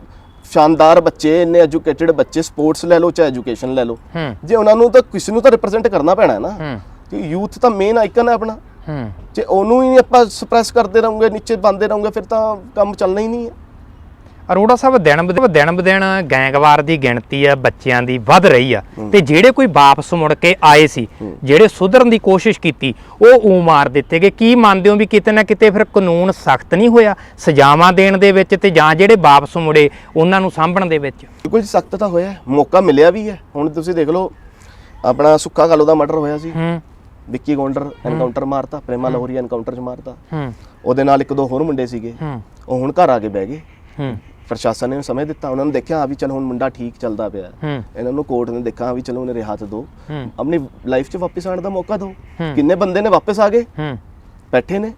ਸ਼ਾਨਦਾਰ ਬੱਚੇ ਇੰਨੇ ਐਜੂਕੇਟਿਡ ਬੱਚੇ ਸਪੋਰਟਸ ਲੈ ਲਓ ਚਾਹੇ ਐਜੂਕੇਸ਼ਨ ਲੈ ਲਓ। ਜੇ ਉਹਨਾਂ ਨੂੰ ਤਾਂ ਕਿਸੇ ਨੂੰ ਤਾਂ ਰਿਪਰੈਜ਼ੈਂਟ ਕਰਨਾ ਪੈਣਾ ਹੈ ਨਾ। ਕਿ ਯੂਥ ਤਾਂ ਮੇਨ ਆਈਕਨ ਹੈ ਆਪਣਾ। ਜੇ ਉਹਨੂੰ ਹੀ ਆਪਾਂ ਸਪਰੈਸ ਕਰਦੇ ਰਹੋਗੇ ਨੀਚੇ ਬੰਦੇ ਰਹੋਗੇ ਫਿਰ ਤਾਂ ਕੰਮ ਚੱਲਣਾ ਹੀ ਨਹੀਂ ਹੈ। ਅਰੋੜਾ ਸਾਹਿਬ ਦਿਨ ਦਿਨ ਦਿਨ ਗੈਂਗਵਾਰ ਦੀ ਗਿਣਤੀ ਆ ਬੱਚਿਆਂ ਦੀ ਵੱਧ ਰਹੀ ਆ। ਤੇ ਜਿਹੜੇ ਕੋਈ ਵਾਪਸ ਮੁੜ ਕੇ ਆਏ ਸੀ ਜਿਹੜੇ ਸੁਧਰਨ ਦੀ ਕੋਸ਼ਿਸ਼ ਕੀਤੀ ਉਹ ਊ ਮਾਰ ਦਿੱਤੇ ਗਏ। ਕੀ ਮੰਨਦੇ ਹੋ ਵੀ ਕਿਤੇ ਨਾ ਕਿਤੇ ਫਿਰ ਕਾਨੂੰਨ ਸਖਤ ਨਹੀਂ ਹੋਇਆ? ਸਜ਼ਾਵਾਂ ਦੇਣ ਦੇ ਵਿੱਚ ਤੇ ਜਾਂ ਜਿਹੜੇ ਵਾਪਸ ਮੁੜੇ ਉਹਨਾਂ ਨੂੰ ਸਾਂਭਣ ਦੇ ਵਿੱਚ? ਬਿਲਕੁਲ ਸਖਤ ਤਾਂ ਹੋਇਆ। ਮੌਕਾ ਮਿਲਿਆ ਵੀ ਹੈ। ਹੁਣ ਤੁਸੀਂ ਦੇਖ ਲਓ ਆਪਣਾ ਸੁੱਖਾ ਕਾਲੋ ਦਾ ਮਰਡਰ ਹੋਇਆ ਸੀ। ਵਿੱਕੀ ਗੌਂਡਰ ਐਨਕਾਊਂਟਰ ਮਾਰਤਾ ਪ੍ਰੇਮਾ ਲਾਹੌਰੀ ਐਨਕਾਊਂਟਰ ਚ ਮਾਰਤਾ। ਉਹਦੇ ਨਾਲ ਇੱਕ ਦੋ ਹੋਰ ਮੁੰਡੇ ਸੀਗੇ। ਉਹ ਹੁਣ ਘਰ ਆ ਕੇ ਬਹਿ ਗਏ। ਪ੍ਰਸ਼ਾਸਨ ਨੇ ਸਮਝ ਦਿੱਤਾ ਉਹਨਾਂ ਨੂੰ ਦੇਖਿਆ ਆ ਵੀ ਚਲੋ ਹੁਣ ਮੁੰਡਾ ਠੀਕ ਚੱਲਦਾ ਪਿਆ ਇਹਨਾਂ ਨੂੰ ਕੋਰਟ ਨੇ ਦੇਖਿਆ ਆ ਵੀ ਚਲੋ ਉਹਨੇ ਰਿਹਾਤ ਦਿਓ ਆਪਣੀ ਲਾਈਫ 'ਚ ਵਾਪਸ ਆਉਣ ਦਾ ਮੌਕਾ ਦਿਓ। ਕਿੰਨੇ ਬੰਦੇ ਨੇ ਵਾਪਸ ਆ ਗਏ? ਬੈਠੇ ਨੇ।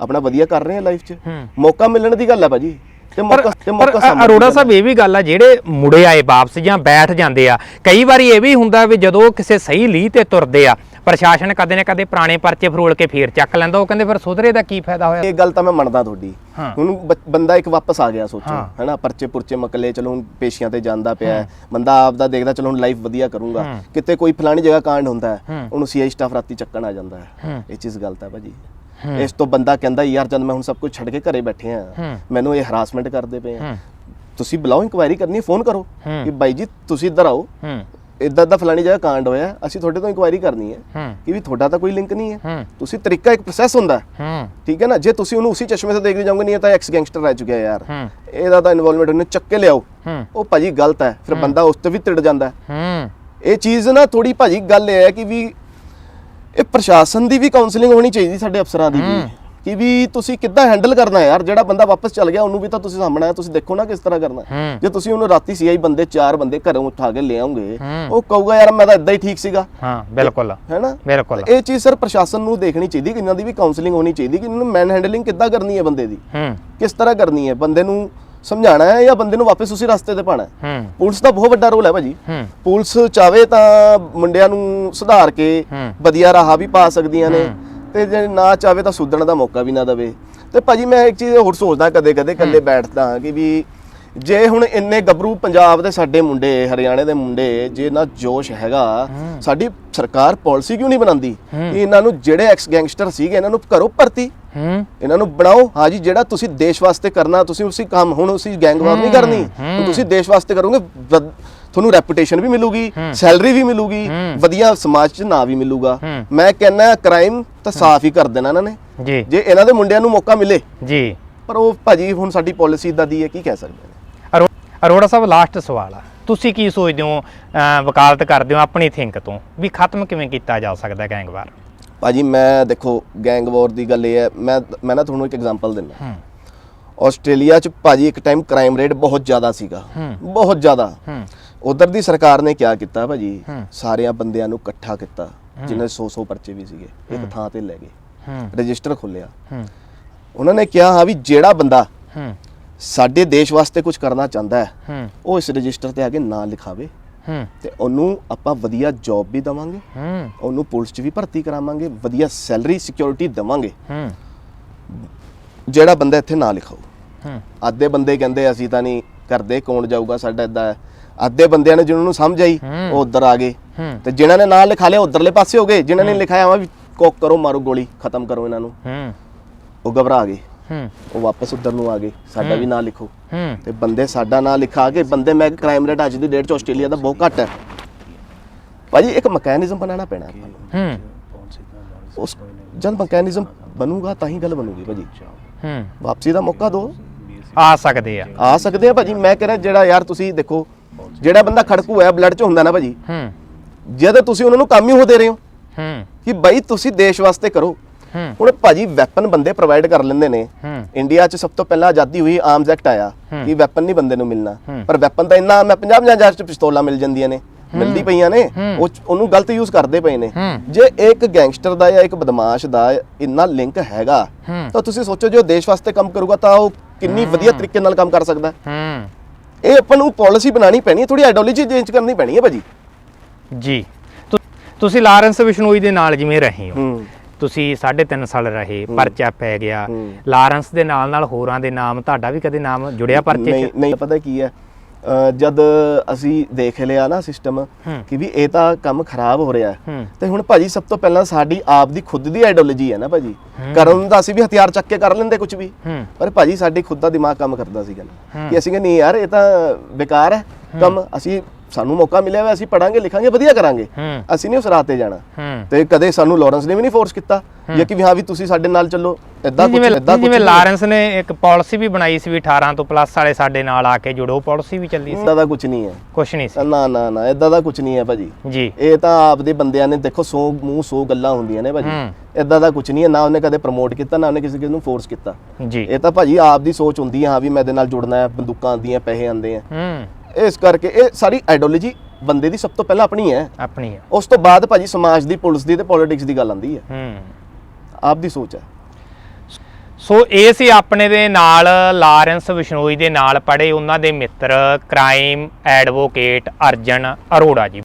ਆਪਣਾ ਵਧੀਆ ਕਰ ਰਹੇ ਆ ਲਾਈਫ 'ਚ। ਮੌਕਾ ਮਿਲਣ ਦੀ ਗੱਲ ਹੈ ਭਾਜੀ। ਤੇ ਮੌਕਾ ਤੇ ਪਰ ਮੌਕਾ ਸਾਹਮਣੇ ਅਰੋੜਾ ਸਾਹਿਬ ਇਹ ਵੀ ਗੱਲ ਆ ਜਿਹੜੇ ਮੁੜੇ ਆਏ ਵਾਪਸ ਜਾਂ ਬੈਠ ਜਾਂਦੇ ਆ ਕਈ ਵਾਰੀ ਇਹ ਵੀ ਹੁੰਦਾ ਵੀ ਜਦੋਂ ਕਿਸੇ ਸਹੀ ਲੀਹ ਤੇ ਤੁਰਦੇ ਆ ਪ੍ਰਸ਼ਾਸਨ ਕਦੇ ਨਾ ਕਦੇ ਪੁਰਾਣੇ ਪਰਚੇ ਫਰੋਲ ਕੇ ਫੇਰ ਚੱਕ ਲੈਂਦਾ ਉਹ ਕਹਿੰਦੇ ਫਿਰ ਸੁਧਰੇ ਦਾ ਕੀ ਫਾਇਦਾ ਹੋਇਆ ਇਹ ਗੱਲ ਤਾਂ ਮੈਂ ਮੰਨਦਾ ਤੁਹਾਡੀ। ਹੁਣ ਬੰਦਾ ਇੱਕ ਵਾਪਸ ਆ ਗਿਆ ਸੋਚੋ। ਹੈਨਾ ਪਰਚੇ ਪੁਰਚੇ ਮਕਲੇ ਚਲੋ ਹੁਣ ਪੇਸ਼ੀਆਂ ਤੇ ਜਾਂਦਾ ਪਿਆ। ਬੰਦਾ ਆਪ ਦਾ ਦੇਖਦਾ ਚਲੋ ਹੁਣ ਲਾਈਫ ਵਧੀਆ ਕਰੂੰਗਾ। ਕਿਤੇ ਕੋਈ ਫਲਾਣੀ ਜਗ੍ਹਾ ਕਾਂਡ ਹੁੰਦਾ ਹੈ। ਉਹਨੂੰ ਸੀਆਈ ਸਟਾਫ ਰਾਤੀ ਚੱਕਣ ਆ ਜਾਂਦਾ ਹੈ। ਇਹ ਚੀਜ਼ ਗਲਤ ਹੈ ਭਾਜੀ। ਇਸ ਤੋਂ ਬੰਦਾ ਕਹਿੰਦਾ ਯਾਰ ਜਦ ਮੈਂ ਹੁਣ ਸਭ ਕੁਝ ਛੱਡ ਕੇ ਘਰੇ ਬੈਠੇ ਆ। ਮੈਨੂੰ ਇਹ ਹਰਾਸਮੈਂਟ ਕਰਦੇ ਪਏ ਆ ਤੁਸੀਂ ਬੁਲਾਓ ਇਨਕੁਆਇਰੀ ਕਰਨੀ ਫੋਨ ਕਰੋ। ਕਿ ਬਾਈ ਜੀ ਤੁਸੀਂ ਇੱਧਰ ਆਓ ਇਦਾਂ ਦਾ ਫਲਾਣੀ ਜਗ੍ਹਾ ਕਾਂਡ ਹੋਇਆ ਅਸੀਂ ਤੁਹਾਡੇ ਤੋਂ ਇਨਕੁਆਇਰੀ ਕਰਨੀ ਹੈ ਕਿ ਵੀ ਤੁਹਾਡਾ ਤਾਂ ਕੋਈ ਲਿੰਕ ਨਹੀਂ ਹੈ। ਤੁਸੀਂ ਤਰੀਕਾ ਇੱਕ ਪ੍ਰੋਸੈਸ ਹੁੰਦਾ ਠੀਕ ਹੈ ਨਾ? ਜੇ ਤੁਸੀਂ ਉਹਨੂੰ ਉਸੇ ਚਸ਼ਮੇ ਤੋਂ ਦੇਖਦੇ ਜਾਓਗੇ ਨਹੀਂ ਤਾਂ ਐਕਸ ਗੈਂਗਸਟਰ ਰਹਿ ਚੁੱਕਿਆ ਯਾਰ। ਇਹਦਾ ਤਾਂ ਇਨਵੋਲਵਮੈਂਟ ਉਹਨੇ ਚੱਕ ਕੇ ਲਿਆਓ। ਉਹ ਭਾਜੀ ਗਲਤ ਹੈ। ਫਿਰ ਬੰਦਾ ਉਸ ਤੇ ਵੀ ਤਿੜ ਜਾਂਦਾ ਇਹ ਚੀਜ਼ ਨਾ ਥੋੜੀ ਭਾਜੀ ਗੱਲ ਇਹ ਹੈ ਕਿ ਵੀ ਇਹ ਪ੍ਰਸ਼ਾਸਨ ਦੀ ਵੀ ਕਾਉਂਸਲਿੰਗ ਹੋਣੀ ਚਾਹੀਦੀ ਸਾਡੇ ਅਫਸਰਾਂ ਦੀ ਵੀ। ਕਿ ਵੀ ਤੁਸੀਂ ਕਿੱਦਾਂ ਹੈਂਡਲ ਕਰਨਾ ਯਾਰ? ਜਿਹੜਾ ਬੰਦਾ ਵਾਪਸ ਚਲ ਗਿਆ ਉਹਨੂੰ ਵੀ ਤਾਂ ਤੁਸੀਂ ਸਾਹਮਣਾ ਹੈ ਤੁਸੀਂ ਦੇਖੋ ਨਾ ਕਿਸ ਤਰ੍ਹਾਂ ਕਰਨਾ ਹੈ। ਜੇ ਤੁਸੀਂ ਉਹਨੂੰ ਰਾਤੀ ਸੀਆਈ ਬੰਦੇ ਚਾਰ ਬੰਦੇ ਘਰੋਂ ਉਠਾ ਕੇ ਲੈ ਆਉਂਗੇ ਹੂੰ। ਉਹ ਕਹੂਗਾ ਯਾਰ ਮੈਂ ਤਾਂ ਇਦਾਂ ਹੀ ਠੀਕ ਸੀਗਾ। ਹਾਂ ਬਿਲਕੁਲ। ਹੈਨਾ? ਬਿਲਕੁਲ। ਇਹ ਚੀਜ਼ ਸਰ ਪ੍ਰਸ਼ਾਸਨ ਨੂੰ ਦੇਖਣੀ ਚਾਹੀਦੀ ਕਿ ਇਹਨਾਂ ਦੀ ਵੀ ਕਾਉਂਸਲਿੰਗ ਹੋਣੀ ਚਾਹੀਦੀ ਕਿ ਇਹਨਾਂ ਨੂੰ ਮੈਨ ਹੈਂਡਲਿੰਗ ਕਿੱਦਾਂ ਕਰਨੀ ਹੈ ਬੰਦੇ ਦੀ? ਹੂੰ। ਕਿਸ ਤਰ੍ਹਾਂ ਕਰਨੀ ਹੈ? ਬੰਦੇ ਨੂੰ ਸਮਝਾਉਣਾ ਹੈ ਜਾਂ ਬੰਦੇ ਨੂੰ ਵਾਪਸ ਉਸੇ ਰਸਤੇ ਤੇ ਪਾਣਾ ਹੈ? ਹੂੰ। ਪੁਲਿਸ ਦਾ ਬਹੁਤ ਵੱਡਾ ਰੋਲ ਹੈ ਭਾਜੀ। ਹੂੰ। ਪੁਲਿਸ ਚਾਵੇ ਤਾਂ ਮੁੰਡਿਆਂ ਨੂੰ ਸੁਧਾਰ ਕੇ ਹੂੰ। ਵਧੀਆ ਰਾਹ ਵੀ ਪਾ ਸਕਦੀਆਂ ਨੇ। ਤੇ ਜੇ ਨਾ ਚਾਵੇ ਤਾਂ ਸੁਧਰਨ ਦਾ ਮੌਕਾ ਵੀ ਨਾ ਦੇਵੇ। ਤੇ ਭਾਜੀ ਮੈਂ ਇੱਕ ਚੀਜ਼ ਹੋਰ ਸੋਚਦਾ ਕਦੇ ਕਦੇ ਇਕੱਲੇ ਬੈਠਦਾ ਕਿ ਵੀ ਜੇ ਹੁਣ ਇੰਨੇ ਗੱਭਰੂ ਪੰਜਾਬ ਦੇ ਸਾਡੇ ਮੁੰਡੇ ਹਰਿਆਣੇ ਦੇ ਮੁੰਡੇ ਜੇ ਨਾ ਜੋਸ਼ ਹੈਗਾ ਸਾਡੀ ਸਰਕਾਰ ਪਾਲਿਸੀ ਕਿਉਂ ਨਹੀਂ ਬਣਾਉਂਦੀ? ਕਿ ਇਹਨਾਂ ਨੂੰ ਜਿਹੜੇ ਐਕਸ ਗੈਂਗਸਟਰ ਸੀਗੇ ਇਹਨਾਂ ਨੂੰ ਕਰੋ ਭਰਤੀ। ਇਹਨਾਂ ਨੂੰ ਬਣਾਓ। ਹਾਂਜੀ ਜਿਹੜਾ ਤੁਸੀਂ ਦੇਸ਼ ਵਾਸਤੇ ਕਰਨਾ ਤੁਸੀਂ ਉਸੇ ਕੰਮ ਹੁਣ ਉਸੇ ਗੈਂਗ ਵਾਰ ਨਹੀਂ ਕਰਨੀ। ਤੁਸੀਂ ਦੇਸ਼ ਵਾਸਤੇ ਕਰੋਗੇ ਤੁਹਾਨੂੰ ਰੈਪੂਟੇਸ਼ਨ ਵੀ ਮਿਲੂਗੀ। ਸੈਲਰੀ ਵੀ ਮਿਲੂਗੀ। ਵਧੀਆ ਸਮਾਜ 'ਚ ਨਾਂ ਵੀ ਮਿਲੂਗਾ। ਮੈਂ ਕਹਿੰਦਾ ਕ੍ਰਾਈਮ ਤਾਂ ਸਾਫ਼ ਹੀ ਕਰ ਦੇਣਾ ਇਹਨਾਂ ਨੇ। ਜੀ। ਜੇ ਇਹਨਾਂ ਦੇ ਮੁੰਡਿਆਂ ਨੂੰ ਮੌਕਾ ਮਿਲੇ ਜੀ। ਪਰ ਉਹ ਭਾਜੀ ਹੁਣ ਸਾਡੀ ਪਾਲਿਸੀ ਇਦਾਂ ਦੀ ਹੈ ਕੀ ਕਹਿ ਸਕਦੇ ਨੇ? ਅਰੋ- ਅਰੋੜਾ ਸਾਹਿਬ ਲਾਸਟ ਸਵਾਲ ਆ। ਤੁਸੀਂ ਕੀ ਸੋਚਦੇ ਹੋ ਵਕਾਲਤ ਕਰਦੇ ਹੋ ਆਪਣੀ ਥਿੰਕ ਤੋਂ? ਵੀ ਖਤਮ ਕਿਵੇਂ ਕੀਤਾ ਜਾ ਸਕਦਾ ਗੈਂਗਵਾਰ ਭਾਜੀ ਮੈਂ ਦੇਖੋ ਗੈਂਗ ਵਾਰ ਦੀ ਗੱਲ ਇਹ ਹੈ ਮੈਂ ਮੈਂ ਨਾ ਤੁਹਾਨੂੰ ਇੱਕ ਐਗਜ਼ਾਮਪਲ ਦਿੰਦਾ। ਹੂੰ। ਆਸਟ੍ਰੇਲੀਆ 'ਚ ਭਾਜੀ ਇੱਕ ਟਾਈਮ ਕ੍ਰਾਈਮ ਰੇਟ ਬਹੁਤ ਜ਼ਿਆਦਾ ਸੀਗਾ। ਬਹੁਤ ਜ਼ਿਆਦਾ। ਉਧਰ ਦੀ ਸਰਕਾਰ ਨੇ ਕਿਆ ਕੀਤਾ ਭਾਜੀ। ਸਾਰਿਆਂ ਬੰਦਿਆਂ ਨੂੰ ਇਕੱਠਾ ਕੀਤਾ। ਜਿਨ੍ਹਾਂ ਦੇ 100-100 ਪਰਚੇ ਵੀ ਸੀਗੇ ਇੱਕ ਥਾਂ ਤੇ ਲੈ ਗਏ। ਰਜਿਸਟਰ ਖੋਲਿਆ ਉਹਨਾਂ ਨੇ ਕਿਹਾ ਹਾਂ ਵੀ ਜਿਹੜਾ ਬੰਦਾ ਸਾਡੇ ਦੇਸ਼ ਵਾਸਤੇ ਕੁਝ ਕਰਨਾ ਚਾਹੁੰਦਾ ਹੈ ਉਹ ਇਸ ਰਜਿਸਟਰ ਤੇ ਆ ਕੇ ਨਾਂ ਲਿਖਾਵੇ। ਤੇ ਉਹਨੂੰ ਆਪਾਂ ਵਧੀਆ ਜੌਬ ਵੀ ਦਵਾਂਗੇ। ਉਹਨੂੰ ਪੁਲਿਸ 'ਚ ਵੀ ਭਰਤੀ ਕਰਾਵਾਂਗੇ ਵਧੀਆ ਸੈਲਰੀ ਸਿਕਿਉਰਿਟੀ ਦਵਾਂਗੇ। ਜਿਹੜਾ ਬੰਦਾ ਇੱਥੇ ਨਾਂ ਲਿਖਾਓ ਅੱਧੇ ਬੰਦੇ ਕਹਿੰਦੇ ਅਸੀਂ ਤਾਂ ਨਹੀਂ ਕਰਦੇ ਕੌਣ ਜਾਊਗਾ ਸਾਡਾ ਇਦਾਂ ਅੱਧੇ ਬੰਦਿਆਂ ਨੇ ਜਿਹਨਾਂ ਨੂੰ ਸਮਝ ਆਈ। ਉਹ ਉਧਰ ਆ ਗਏ। ਤੇ ਜਿਨ੍ਹਾਂ ਨੇ ਨਾਂ ਲਿਖਾ ਲਿਆ ਉਧਰਲੇ ਪਾਸੇ ਹੋ ਗਏ। ਜਿਨ੍ਹਾਂ ਨੇ ਲਿਖਾਇਆ ਵਾ ਵੀ ਕੋਕ ਕਰੋ ਮਾਰੋ ਗੋਲੀ ਖਤਮ ਕਰੋ ਇਹਨਾਂ ਨੂੰ। ਉਹ ਘਬਰਾ ਗਏ। ਉਹ ਵਾਪਸ ਉਧਰ ਨੂੰ ਆ ਗਏ। ਸਾਡਾ ਵੀ ਨਾਂ ਲਿਖੋ। ਤੇ ਬੰਦੇ ਸਾਡਾ ਨਾਂ ਲਿਖਾ ਕੇ ਬੰਦੇ ਮੈਂ ਕ੍ਰਾਈਮ ਰੇਟ ਅੱਜ ਦੀ ਡੇਟ 'ਚ ਆਸਟ੍ਰੇਲੀਆ ਦਾ ਬਹੁਤ ਘੱਟ ਹੈ। ਭਾਜੀ ਇੱਕ ਮੈਕੈਨਿਜ਼ਮ ਬਣਾਉਣਾ ਪੈਣਾ ਆਪਾਂ ਉਸ ਜਦ ਮੈਕੈਨਿਜ਼ਮ ਬਣੂਗਾ ਤਾਂ ਹੀ ਗੱਲ ਬਣੂਗੀ ਭਾਜੀ। ਵਾਪਸੀ ਦਾ ਮੌਕਾ ਦਿਓ। ਆ ਸਕਦੇ ਆ। ਆ ਸਕਦੇ ਆ ਭਾਜੀ। ਮੈਂ ਕਹਿੰਦਾ ਜਿਹੜਾ ਯਾਰ ਤੁਸੀਂ ਦੇਖੋ ਜਿਹੜਾ ਬੰਦਾ ਖੜਕੂ ਹੈ ਬਲੱਡ 'ਚ ਹੁੰਦਾ ਨਾ ਭਾਜੀ। ਹੂੰ। ਜਦ ਤੁਸੀਂ ਉਹਨਾਂ ਨੂੰ ਕੰਮ ਹੀ ਉਹ ਦੇ ਰਹੇ ਹੋ। ਹੂੰ। ਕਿ ਬਾਈ ਤੁਸੀਂ ਦੇਸ਼ ਵਾਸਤੇ ਕਰੋ। ਹੂੰ। ਹੁਣ ਭਾਜੀ ਵੈਪਨ ਬੰਦੇ ਪ੍ਰੋਵਾਈਡ ਕਰ ਲੈਂਦੇ ਨੇ। ਹੂੰ। ਇੰਡੀਆ 'ਚ ਸਭ ਤੋਂ ਪਹਿਲਾਂ ਆਜ਼ਾਦੀ ਹੋਈ ਆਰਮਸ ਐਕਟ ਆਇਆ ਹੂੰ। ਕਿ ਵੈਪਨ ਨਹੀਂ ਬੰਦੇ ਨੂੰ ਮਿਲਣਾ। ਹੂੰ। ਪਰ ਵੈਪਨ ਤਾਂ ਇੰਨਾ ਮੈਂ 50 ਹਜ਼ਾਰ 'ਚ ਪਿਸਤੌਲਾਂ ਮਿਲ ਜਾਂਦੀਆਂ ਨੇ। ਮਿਲਦੀ ਪਈਆਂ ਨੇ। ਹੂੰ। ਉਹ ਉਹਨੂੰ ਗਲਤ ਯੂਜ਼ ਕਰਦੇ ਪਏ ਨੇ। ਹੂੰ। ਜੇ ਇੱਕ ਗੈਂਗਸਟਰ ਦਾ ਜਾਂ ਇੱਕ ਬਦਮਾਸ਼ ਦਾ ਇੰਨਾ ਲਿੰਕ ਹੈਗਾ ਹੂੰ। ਤਾਂ ਤੁਸੀਂ ਸੋਚੋ ਜੋ ਦੇਸ਼ ਵਾਸਤੇ ਕੰਮ ਕਰੂਗਾ ਤਾਂ ਉਹ ਕਿੰਨੀ ਵਧੀਆ ਤਰੀਕੇ ਨਾਲ ਕੰਮ ਕਰ ਸਕਦਾ। ਹੈ। ਇਹ ਆਪਾਂ ਨੂੰ ਪਾਲਿਸੀ ਬਣਾਉਣੀ ਪੈਣੀ ਹੈ ਥੋੜੀ ਆਈਡੀਓਲੋਜੀ ਚੇਂਜ ਕਰਨੀ ਪੈਣੀ ਹੈ ਭਾਜੀ। ਜੀ ਤੁਸੀਂ ਲਾਰੈਂਸ ਬਿਸ਼ਨੋਈ ਦੇ ਨਾਲ ਜਿਵੇਂ ਰਹੇ ਹੋ। ਤੁਸੀਂ 3.5 ਸਾਲ ਰਹੇ ਪਰਚਾ ਪੈ ਗਿਆ। ਲਾਰੈਂਸ ਦੇ ਨਾਲ ਨਾਲ ਹੋਰਾਂ ਦੇ ਨਾਮ ਤੁਹਾਡਾ ਵੀ ਕਦੇ ਨਾਮ ਜੁੜਿਆ ਪਰਚੇ ਨਹੀਂ 'ਚ ਨਹੀਂ ਪਤਾ ਕੀ ਹੈ ਜਦ ਅਸੀਂ ਦੇਖ ਲਿਆ ਨਾ ਸਿਸਟਮ। ਕਿ ਵੀ ਇਹ ਤਾਂ ਕੰਮ ਖਰਾਬ ਹੋ ਰਿਹਾ ਤੇ ਹੁਣ ਭਾਜੀ ਸਭ ਤੋਂ ਪਹਿਲਾਂ ਸਾਡੀ ਆਪ ਦੀ ਖੁਦ ਦੀ ਆਈਡੀਓਲੋਜੀ ਹੈ ਨਾ ਭਾਜੀ। ਕਰਨ ਦਾ ਅਸੀਂ ਵੀ ਹਥਿਆਰ ਚੱਕ ਕੇ ਕਰ ਲੈਂਦੇ ਕੁਝ ਵੀ। ਪਰ ਭਾਜੀ ਸਾਡੀ ਖੁਦ ਦਾ ਦਿਮਾਗ ਕੰਮ ਕਰਦਾ ਸੀਗਾ। ਕਿ ਅਸੀਂ ਕਿ ਨਹੀਂ ਯਾਰ ਇਹ ਤਾਂ ਬੇਕਾਰ ਹੈ। ਕੰਮ। ਅਸੀਂ ਸਾਨੂੰ ਮੌਕਾ ਮਿਲਿਆ ਹੋਇਆ ਅਸੀਂ ਪੜਾਂਗੇ ਲਿਖਾਂਗੇ ਵਧੀਆ ਕਰਾਂਗੇ। ਅਸੀਂ ਨਹੀਂ ਉਸ ਰਾਹ ਤੇ ਜਾਣਾ। ਤੇ ਕਦੇ ਸਾਨੂੰ ਲਾਰੈਂਸ ਨੇ ਵੀ ਨਹੀਂ ਫੋਰਸ ਕੀਤਾ। ਜਾਂ ਕਿ ਵੀ ਹਾਂ ਵੀ ਤੁਸੀਂ ਸਾਡੇ ਨਾਲ ਚੱਲੋ ਇਦਾਂ ਕੁਝ ਇਦਾਂ ਕੁਝ ਜਿਵੇਂ ਲਾਰੈਂਸ ਨੇ ਇੱਕ ਪਾਲਿਸੀ ਵੀ ਬਣਾਈ ਸੀ ਵੀ 18 ਤੋਂ ਪਲੱਸ ਵਾਲੇ ਸਾਡੇ ਨਾਲ ਆ ਕੇ ਜੁੜੋ ਪਾਲਿਸੀ ਵੀ ਚੱਲੀ ਸੀ। ਇਦਾਂ ਦਾ ਕੁਝ ਨਹੀਂ ਹੈ। ਕੁਛ ਨਹੀਂ ਸੀ। ਨਾ ਨਾ ਨਾ ਇਦਾਂ ਦਾ ਕੁਝ ਨਹੀਂ ਹੈ ਭਾਜੀ। ਜੀ। ਇਹ ਤਾਂ ਆਪਦੇ ਬੰਦਿਆਂ ਨੇ ਦੇਖੋ 100 ਮੂੰਹ 100 ਗੱਲਾਂ ਹੁੰਦੀਆਂ ਨੇ ਭਾਜੀ। ਇਦਾਂ ਦਾ ਕੁਝ ਨਹੀਂ ਹੈ ਨਾ ਉਹਨੇ ਕਦੇ ਪ੍ਰਮੋਟ ਕੀਤਾ ਨਾ ਉਹਨੇ ਕਿਸੇ ਕਿਸੇ ਨੂੰ ਫੋਰਸ ਕੀਤਾ। ਜੀ। ਇਹ ਤਾਂ ਭਾਜੀ ਆਪ ਦੀ ਸੋਚ ਹੁੰਦੀ ਹੈ ਹਾਂ ਵੀ ਮੈਂ ਇਹਦੇ ਨਾਲ ਜੁੜਨਾ ਹੈ ਬੰਦੂਕਾਂ ਆਉਂਦੀਆਂ ਪੈਸੇ ਆਉਂਦੇ ਆ। ਹੂੰ। ਇਸ ਕਰਕੇ ਇਹ ਸਾਰੀ ਆਈਡੀਓਲੋਜੀ ਬੰਦੇ ਦੀ ਸਭ ਤੋਂ ਪਹਿਲਾਂ ਆਪਣੀ ਹੈ। ਆਪਣੀ ਹੈ। ਉਸ ਤੋਂ ਬਾਅਦ ਭਾਜੀ ਸਮਾਜ ਦੀ ਪੁਲਿਸ ਦੀ ਤੇ ਪੋਲਿਟਿਕਸ ਦੀ ਗੱਲ ਆਉਂਦੀ ਹੈ। ਹੂੰ। ਆਪ ਦੀ ਸੋਚ ਹੈ। ਸੋ ਇਹ ਸੀ ਆਪਣੇ ਦੇ ਨਾਲ ਲਾਰੈਂਸ ਬਿਸ਼ਨੋਈ ਦੇ ਨਾਲ ਪੜੇ ਉਹਨਾਂ ਦੇ ਮਿੱਤਰ ਕ੍ਰਾਈਮ ਐਡਵੋਕੇਟ ਅਰਜਨ ਅਰੋੜਾ ਜੀ।